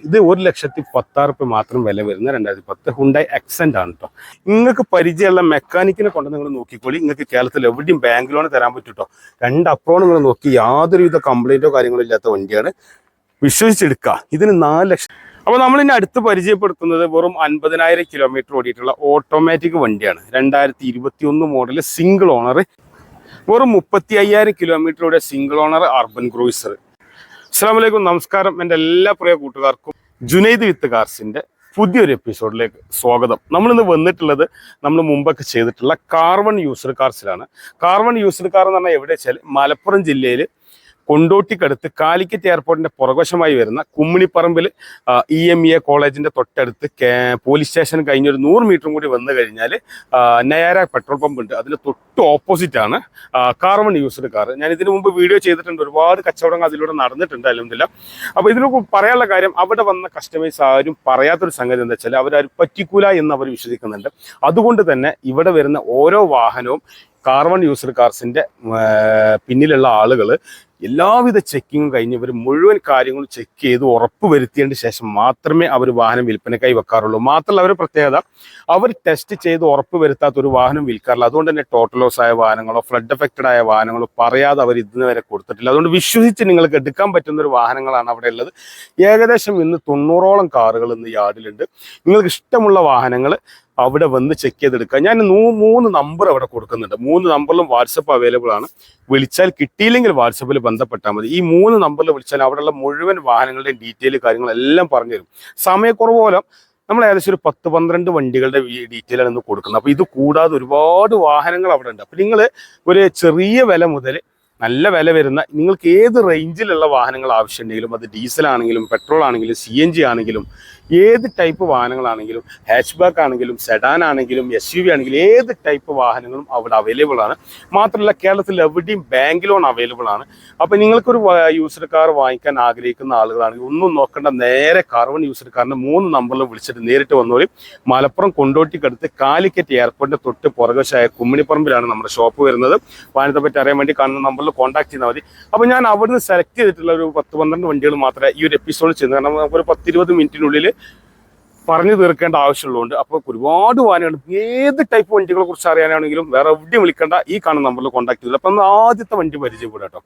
ഇത് ഒരു ലക്ഷത്തി പത്താറ് റുപ്യ മാത്രം വില വരുന്ന രണ്ടായിരത്തി പത്ത് ഹുണ്ടായി എക്സെന്റ് ആണ് കേട്ടോ നിങ്ങൾക്ക് പരിചയമുള്ള മെക്കാനിക്കിനെ കൊണ്ട് നിങ്ങൾ നോക്കിക്കോളി. നിങ്ങൾക്ക് കേരളത്തിൽ എവിടെയും ബാങ്ക് ലോൺ തരാൻ പറ്റും കേട്ടോ രണ്ട് അപ്രോൺ നിങ്ങൾ നോക്കി. യാതൊരുവിധ കംപ്ലൈന്റോ കാര്യങ്ങളോ ഇല്ലാത്ത വണ്ടിയാണ്. വിശ്വസിച്ചെടുക്കുക. ഇതിന് നാല് ലക്ഷം. അപ്പോൾ നമ്മൾ ഇനി അടുത്ത് പരിചയപ്പെടുത്തുന്നത് വെറും അൻപതിനായിരം കിലോമീറ്റർ ഓടിയിട്ടുള്ള ഓട്ടോമാറ്റിക് വണ്ടിയാണ്. രണ്ടായിരത്തി ഇരുപത്തി ഒന്ന് മോഡൽ സിംഗിൾ ഓണർ വെറും മുപ്പത്തി അയ്യായിരം ഓടിയ സിംഗിൾ ഓണർ അർബൻ ക്രൂയിസർ അസ്സാം വലൈക്കും നമസ്കാരം. എന്റെ എല്ലാ പ്രിയ കൂട്ടുകാർക്കും ജുനൈദ് വിത്ത് കാർസിന്റെ പുതിയൊരു എപ്പിസോഡിലേക്ക് സ്വാഗതം. നമ്മളിന്ന് വന്നിട്ടുള്ളത് നമ്മൾ മുമ്പൊക്കെ ചെയ്തിട്ടുള്ള കാർവൺ യൂസ്ഡ് കാർസിലാണ്. കാർവൺ യൂസ്ഡ് കാർ എന്ന് പറഞ്ഞാൽ എവിടെ വെച്ചാൽ മലപ്പുറം ജില്ലയിൽ കൊണ്ടോട്ടിക്കടുത്ത് കാലിക്കറ്റ് എയർപോർട്ടിന്റെ പുറകുവശമായി വരുന്ന കുമ്മിണിപ്പറമ്പിൽ ഇ എം ഇ എ കോളേജിന്റെ തൊട്ടടുത്ത് പോലീസ് സ്റ്റേഷൻ കഴിഞ്ഞ ഒരു നൂറ് മീറ്ററും കൂടി വന്നു കഴിഞ്ഞാൽ നയാര പെട്രോൾ പമ്പ് ഉണ്ട്. അതിന് തൊട്ട് ഓപ്പോസിറ്റ് ആണ് കാർബൺ യൂസ്ഡ് കാർ. ഞാൻ ഇതിനു മുമ്പ് വീഡിയോ ചെയ്തിട്ടുണ്ട്. ഒരുപാട് കച്ചവടങ്ങൾ അതിലൂടെ നടന്നിട്ടുണ്ട് അല്ലെന്നില്ല അപ്പോൾ ഇതിന് പറയാനുള്ള കാര്യം അവിടെ വന്ന കസ്റ്റമേഴ്സ് ആരും പറയാത്തൊരു സംഗതി എന്താ വെച്ചാൽ അവരാരും പറ്റിക്കൂല എന്ന് അവർ വിശ്വസിക്കുന്നുണ്ട്. അതുകൊണ്ട് തന്നെ ഇവിടെ വരുന്ന ഓരോ വാഹനവും കാർബൺ യൂസ്ഡ് കാർസിന്റെ പിന്നിലുള്ള ആളുകൾ എല്ലാവിധ ചെക്കിങ്ങും കഴിഞ്ഞ് ഇവർ മുഴുവൻ കാര്യങ്ങളും ചെക്ക് ചെയ്ത് ഉറപ്പ് വരുത്തിയതിന് ശേഷം മാത്രമേ അവർ വാഹനം വിൽപ്പനക്കായി വെക്കാറുള്ളൂ. മാത്രമല്ല അവരുടെ പ്രത്യേകത അവർ ടെസ്റ്റ് ചെയ്ത് ഉറപ്പ് വരുത്താത്ത ഒരു വാഹനം വിൽക്കാറില്ല. അതുകൊണ്ട് തന്നെ ടോട്ടൽ ലോസ് ആയ വാഹനങ്ങളോ ഫ്ലഡ് എഫക്റ്റഡ് ആയ വാഹനങ്ങളോ പറയാതെ അവർ ഇതിന് വരെ കൊടുത്തിട്ടില്ല. അതുകൊണ്ട് വിശ്വസിച്ച് നിങ്ങൾക്ക് എടുക്കാൻ പറ്റുന്ന ഒരു വാഹനങ്ങളാണ് അവിടെ ഉള്ളത്. ഏകദേശം ഇന്ന് തൊണ്ണൂറോളം കാറുകൾ ഇന്ന് യാർഡിലുണ്ട്. നിങ്ങൾക്ക് ഇഷ്ടമുള്ള വാഹനങ്ങൾ അവിടെ വന്ന് ചെക്ക് ചെയ്തെടുക്കുക. ഞാൻ മൂന്ന് നമ്പർ അവിടെ കൊടുക്കുന്നുണ്ട്. മൂന്ന് നമ്പറിലും വാട്സപ്പ് അവൈലബിൾ ആണ്. വിളിച്ചാൽ കിട്ടിയില്ലെങ്കിൽ വാട്സപ്പിൽ ബന്ധപ്പെട്ടാൽ മതി. ഈ മൂന്ന് നമ്പറിൽ വിളിച്ചാൽ അവിടെയുള്ള മുഴുവൻ വാഹനങ്ങളുടെയും ഡീറ്റെയിൽ കാര്യങ്ങളെല്ലാം പറഞ്ഞു തരും സമയക്കുറവ് പോലെ നമ്മൾ ഏകദേശം ഒരു പത്ത് പന്ത്രണ്ട് വണ്ടികളുടെ ഡീറ്റെയിൽ ആണ് ഇന്ന് കൊടുക്കുന്നത്. അപ്പോൾ ഇത് കൂടാതെ ഒരുപാട് വാഹനങ്ങൾ അവിടെ ഉണ്ട്. അപ്പോൾ നിങ്ങൾ ഒരു ചെറിയ വില മുതൽ നല്ല വില വരുന്ന നിങ്ങൾക്ക് ഏത് റേഞ്ചിലുള്ള വാഹനങ്ങൾ ആവശ്യമുണ്ടെങ്കിലും അത് ഡീസൽ ആണെങ്കിലും പെട്രോൾ ആണെങ്കിലും സി എൻ ജി ആണെങ്കിലും ഏത് ടൈപ്പ് വാഹനങ്ങളാണെങ്കിലും ഹാച്ച് ബാക്ക് ആണെങ്കിലും സെഡാൻ ആണെങ്കിലും എസ് യു വി ആണെങ്കിലും ഏത് ടൈപ്പ് വാഹനങ്ങളും അവിടെ അവൈലബിൾ ആണ്. മാത്രമല്ല കേരളത്തിൽ എവിടെയും ബാങ്ക് ലോൺ അവൈലബിൾ ആണ്. അപ്പോൾ നിങ്ങൾക്കൊരു യൂസർ കാർ വാങ്ങിക്കാൻ ആഗ്രഹിക്കുന്ന ആളുകളാണെങ്കിൽ ഒന്നും നോക്കേണ്ട നേരെ കാർവൺ യൂസർ കാറിന്റെ മൂന്ന് നമ്പറിൽ വിളിച്ചിട്ട് നേരിട്ട് വന്നോളി. മലപ്പുറം കൊണ്ടോട്ടിക്കടുത്ത് കാലിക്കറ്റ് എയർപോർട്ടിന്റെ തൊട്ട് പുറകശായ കുമ്മിണിപ്പറമ്പിലാണ് നമ്മുടെ ഷോപ്പ് വരുന്നത്. വാഹനത്തെ പറ്റി അറിയാൻ വേണ്ടി കാണുന്ന നമ്പറിൽ കോൺടാക്ട് ചെയ്താൽ മതി. അപ്പോൾ ഞാൻ അവിടുന്ന് സെലക്ട് ചെയ്തിട്ടുള്ള ഒരു പത്ത് പന്ത്രണ്ട് വണ്ടികൾ മാത്രമേ ഈ ഒരു എപ്പിസോഡ് ചെയ്യുന്നത് കാരണം നമുക്കൊരു പത്തിരുപത് മിനിറ്റിനുള്ളിൽ പറഞ്ഞു തീർക്കേണ്ട ആവശ്യമുള്ളതുകൊണ്ട് അപ്പോൾ ഒരുപാട് വാഹനങ്ങൾ ഏത് ടൈപ്പ് വണ്ടികളെ കുറിച്ച് അറിയാനാണെങ്കിലും വേറെ എവിടെയും വിളിക്കേണ്ട ഈ കാണുന്ന നമ്പറിൽ കോൺടാക്ട് ചെയ്തില്ല അപ്പം ആദ്യത്തെ വണ്ടി പരിചയപ്പെടുക കേട്ടോ.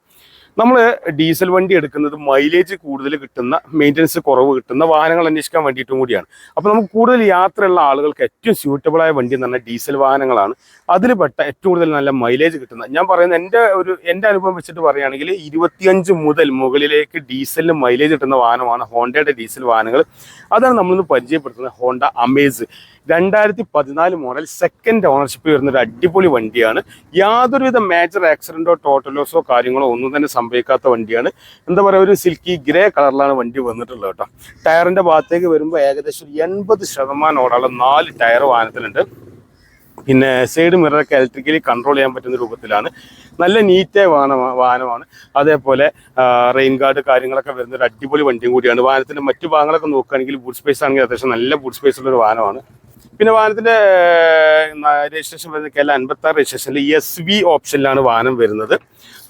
നമ്മൾ ഡീസൽ വണ്ടി എടുക്കുന്നത് മൈലേജ് കൂടുതൽ കിട്ടുന്ന മെയിന്റനൻസ് കുറവ് കിട്ടുന്ന വാഹനങ്ങൾ അന്വേഷിക്കാൻ വേണ്ടിയിട്ടും കൂടിയാണ്. അപ്പോൾ നമുക്ക് കൂടുതൽ യാത്രയുള്ള ആളുകൾക്ക് ഏറ്റവും സ്യൂട്ടബിളായ വണ്ടി എന്ന് പറഞ്ഞാൽ ഡീസൽ വാഹനങ്ങളാണ്. അതിൽ പെട്ട ഏറ്റവും കൂടുതൽ നല്ല മൈലേജ് കിട്ടുന്ന ഞാൻ പറയുന്നത് എന്റെ ഒരു എന്റെ അനുഭവം വെച്ചിട്ട് പറയുകയാണെങ്കിൽ ഇരുപത്തിയഞ്ച് മുതൽ മുകളിലേക്ക് ഡീസലിന് മൈലേജ് കിട്ടുന്ന വാഹനമാണ് ഹോണ്ടയുടെ ഡീസൽ വാഹനങ്ങൾ. അതാണ് നമ്മളിന്ന് പരിചയപ്പെടുത്തുന്നത് ഹോണ്ട അമേസ്. രണ്ടായിരത്തി പതിനാല് മോഡൽ സെക്കൻഡ് ഓണർഷിപ്പ് വരുന്ന ഒരു അടിപൊളി വണ്ടിയാണ്. യാതൊരുവിധ മേജർ ആക്സിഡന്റോ ടോട്ടലോസോ കാര്യങ്ങളോ ഒന്നും തന്നെ സംഭവിക്കാത്ത വണ്ടിയാണ്. എന്താ പറയുക ഒരു സിൽക്കി ഗ്രേ കളറിലാണ് വണ്ടി വന്നിട്ടുള്ളത് കേട്ടോ. ടയറിന്റെ ഭാഗത്തേക്ക് വരുമ്പോൾ ഏകദേശം എൺപത് ശതമാനം ഓടാനുള്ള നാല് ടയർ വാഹനത്തിലുണ്ട്. പിന്നെ സൈഡ് മിററൊക്കെ ഇലക്ട്രിക്കലി കൺട്രോൾ ചെയ്യാൻ പറ്റുന്ന രൂപത്തിലാണ്. നല്ല നീറ്റായ വാഹന വാഹനമാണ്. അതേപോലെ റെയിൻ ഗാർഡ് കാര്യങ്ങളൊക്കെ വരുന്ന ഒരു അടിപൊളി വണ്ടിയും കൂടിയാണ്. വാഹനത്തിന്റെ മറ്റു ഭാഗങ്ങളൊക്കെ നോക്കുകയാണെങ്കിൽ ബൂട്ട് സ്പേസ് ആണെങ്കിൽ അത്യാവശ്യം നല്ല ബൂട്ട് സ്പേസ് ഉള്ള ഒരു വാഹനമാണ്. പിന്നെ വാഹനത്തിന്റെ രജിസ്ട്രേഷൻ വരുന്ന കേരള അൻപത്തി ആറ് രജിസ്ട്രേഷനിൽ എസ് വി ഓപ്ഷനിലാണ് വാഹനം വരുന്നത്.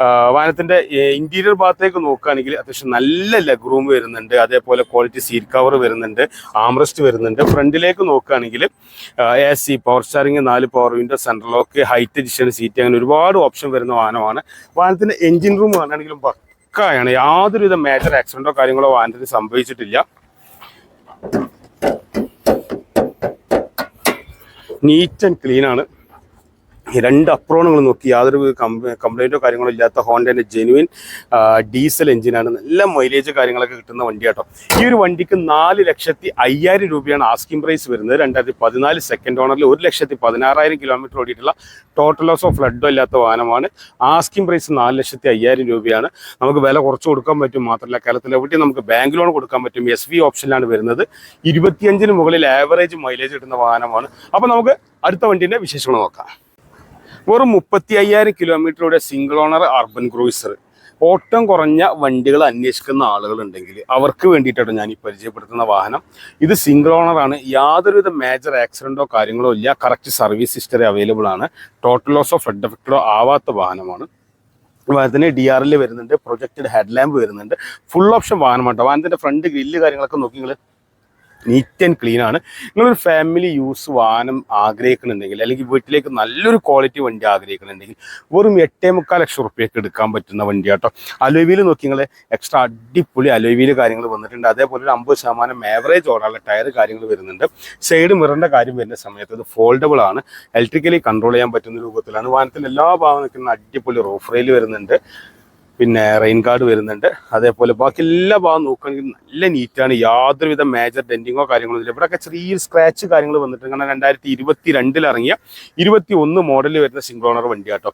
വാഹനത്തിന്റെ ഇന്റീരിയർ ഭാഗത്തേക്ക് നോക്കുകയാണെങ്കിൽ അത്യാവശ്യം നല്ല ലെഗ് റൂം വരുന്നുണ്ട്. അതേപോലെ ക്വാളിറ്റി സീറ്റ് കവർ വരുന്നുണ്ട്. ആംറസ്റ്റ് വരുന്നുണ്ട്. ഫ്രണ്ടിലേക്ക് നോക്കുകയാണെങ്കിൽ എ സി പവർ സ്റ്റാറിംഗ് നാല് power window central lock height edition seat അങ്ങനെ ഒരുപാട് ഓപ്ഷൻ വരുന്ന വാഹനമാണ്. വാഹനത്തിന്റെ എഞ്ചിൻ റൂം ആണെങ്കിലും പക്കായാണ്. യാതൊരുവിധ മേജർ ആക്സിഡന്റോ കാര്യങ്ങളോ വാഹനത്തിന് സംഭവിച്ചിട്ടില്ല. നീറ്റ് ആൻഡ് ക്ലീൻ ആണ്. രണ്ട് അപ്രോണുകൾ നോക്കി യാതൊരു കംപ്ലൈന്റോ കാര്യങ്ങളോ ഇല്ലാത്ത ഹോണ്ടേന്റെ ജെനുവിൻ ഡീസൽ എഞ്ചിനാണ്. നല്ല മൈലേജ് കാര്യങ്ങളൊക്കെ കിട്ടുന്ന വണ്ടി കേട്ടോ ഈ ഒരു വണ്ടിക്ക് നാല് ലക്ഷത്തി അയ്യായിരം രൂപയാണ് ആസ്കിംഗ് പ്രൈസ് വരുന്നത്. രണ്ടായിരത്തി പതിനാല് സെക്കൻഡ് ഓണറിൽ ഒരു ലക്ഷത്തി പതിനാറായിരം കിലോമീറ്റർ ഓടിയിട്ടുള്ള ടോട്ടൽ ലോസ് ഓഫ് ഫ്ലഡോ ഇല്ലാത്ത വാഹനമാണ്. ആസ്കിംഗ് പ്രൈസ് നാല് ലക്ഷത്തി അയ്യായിരം രൂപയാണ്. നമുക്ക് വില കുറച്ച് കൊടുക്കാൻ പറ്റും. മാത്രമല്ല കേരളത്തിൽ എവിടെയും നമുക്ക് ബാങ്ക് ലോൺ കൊടുക്കാൻ പറ്റും. എസ് വി ഓപ്ഷനിലാണ് വരുന്നത്. ഇരുപത്തിയഞ്ചിന് മുകളിൽ ആവറേജ് മൈലേജ് കിട്ടുന്ന വാഹനമാണ്. അപ്പോൾ നമുക്ക് അടുത്ത വണ്ടീന്റെ വിശേഷങ്ങൾ നോക്കാം. വെറും മുപ്പത്തി അയ്യായിരം കിലോമീറ്ററുടെ സിംഗിൾ ഓണർ അർബൻ ക്രൂയിസർ ഓട്ടം കുറഞ്ഞ വണ്ടികൾ അന്വേഷിക്കുന്ന ആളുകളുണ്ടെങ്കിൽ അവർക്ക് വേണ്ടിയിട്ടാണ് ഞാൻ ഈ പരിചയപ്പെടുത്തുന്ന വാഹനം. ഇത് സിംഗിൾ ഓണർ ആണ്. യാതൊരുവിധ മേജർ ആക്സിഡന്റോ കാര്യങ്ങളോ ഇല്ല. കറക്റ്റ് സർവീസ് ഹിസ്റ്ററി അവൈലബിൾ ആണ്. ടോട്ടൽ ലോസ് ഓഫ് ഫ്ലഡ് എഫക്റ്റഡോ ആവാത്ത വാഹനമാണ്. വാഹനത്തിന് ഡി ആർ എൽ വരുന്നുണ്ട്. പ്രൊജക്റ്റഡ് ഹെഡ് ലാമ്പ് വരുന്നുണ്ട്. ഫുൾ ഓപ്ഷൻ വാഹനമാണ് വാഹനത്തിന്റെ ഫ്രണ്ട് ഗ്രില്ല് കാര്യങ്ങളൊക്കെ നോക്കി നിങ്ങൾ നീറ്റ് ആൻഡ് ക്ലീൻ ആണ്. നിങ്ങളൊരു ഫാമിലി യൂസ് വാഹനം ആഗ്രഹിക്കുന്നുണ്ടെങ്കിൽ അല്ലെങ്കിൽ വീട്ടിലേക്ക് നല്ലൊരു ക്വാളിറ്റി വണ്ടി ആഗ്രഹിക്കുന്നുണ്ടെങ്കിൽ വെറും എട്ടേ മുക്കാൽ ലക്ഷം റുപ്യക്ക് എടുക്കാൻ പറ്റുന്ന വണ്ടി കേട്ടോ അലോവിയിൽ നോക്കി നിങ്ങൾ എക്സ്ട്രാ അടിപൊളി അലോവിയിൽ കാര്യങ്ങൾ വന്നിട്ടുണ്ട്. അതേപോലെ ഒരു അമ്പത് ശതമാനം ആവറേജ് ഓടാനുള്ള ടയർ കാര്യങ്ങൾ വരുന്നുണ്ട്. സൈഡ് മിററിന്റെ കാര്യം വരുന്ന സമയത്ത് അത് ഫോൾഡബിൾ ആണ്. ഇലക്ട്രിക്കലി കൺട്രോൾ ചെയ്യാൻ പറ്റുന്ന രൂപത്തിലാണ്. വാഹനത്തിന്റെ എല്ലാ ഭാഗം നിൽക്കുന്ന അടിപൊളി റോഫ് റെയിൽ വരുന്നുണ്ട്. പിന്നെ റെയിൻ ഗാർഡ് വരുന്നുണ്ട്. അതേപോലെ ബാക്കി എല്ലാ ഭാഗം നോക്കുകയാണെങ്കിൽ നല്ല നീറ്റാണ് യാതൊരുവിധ മേജർ ഡെന്റിങ്ങോ കാര്യങ്ങളോ ഇല്ല ഇവിടെയൊക്കെ ചെറിയ സ്ക്രാച്ച് കാര്യങ്ങൾ വന്നിട്ടുണ്ട്. കാരണം രണ്ടായിരത്തി ഇരുപത്തി രണ്ടിൽ ഇറങ്ങിയ ഇരുപത്തി ഒന്ന് മോഡലിൽ വരുന്ന സിംഗ്ലോണർ വണ്ടി കേട്ടോ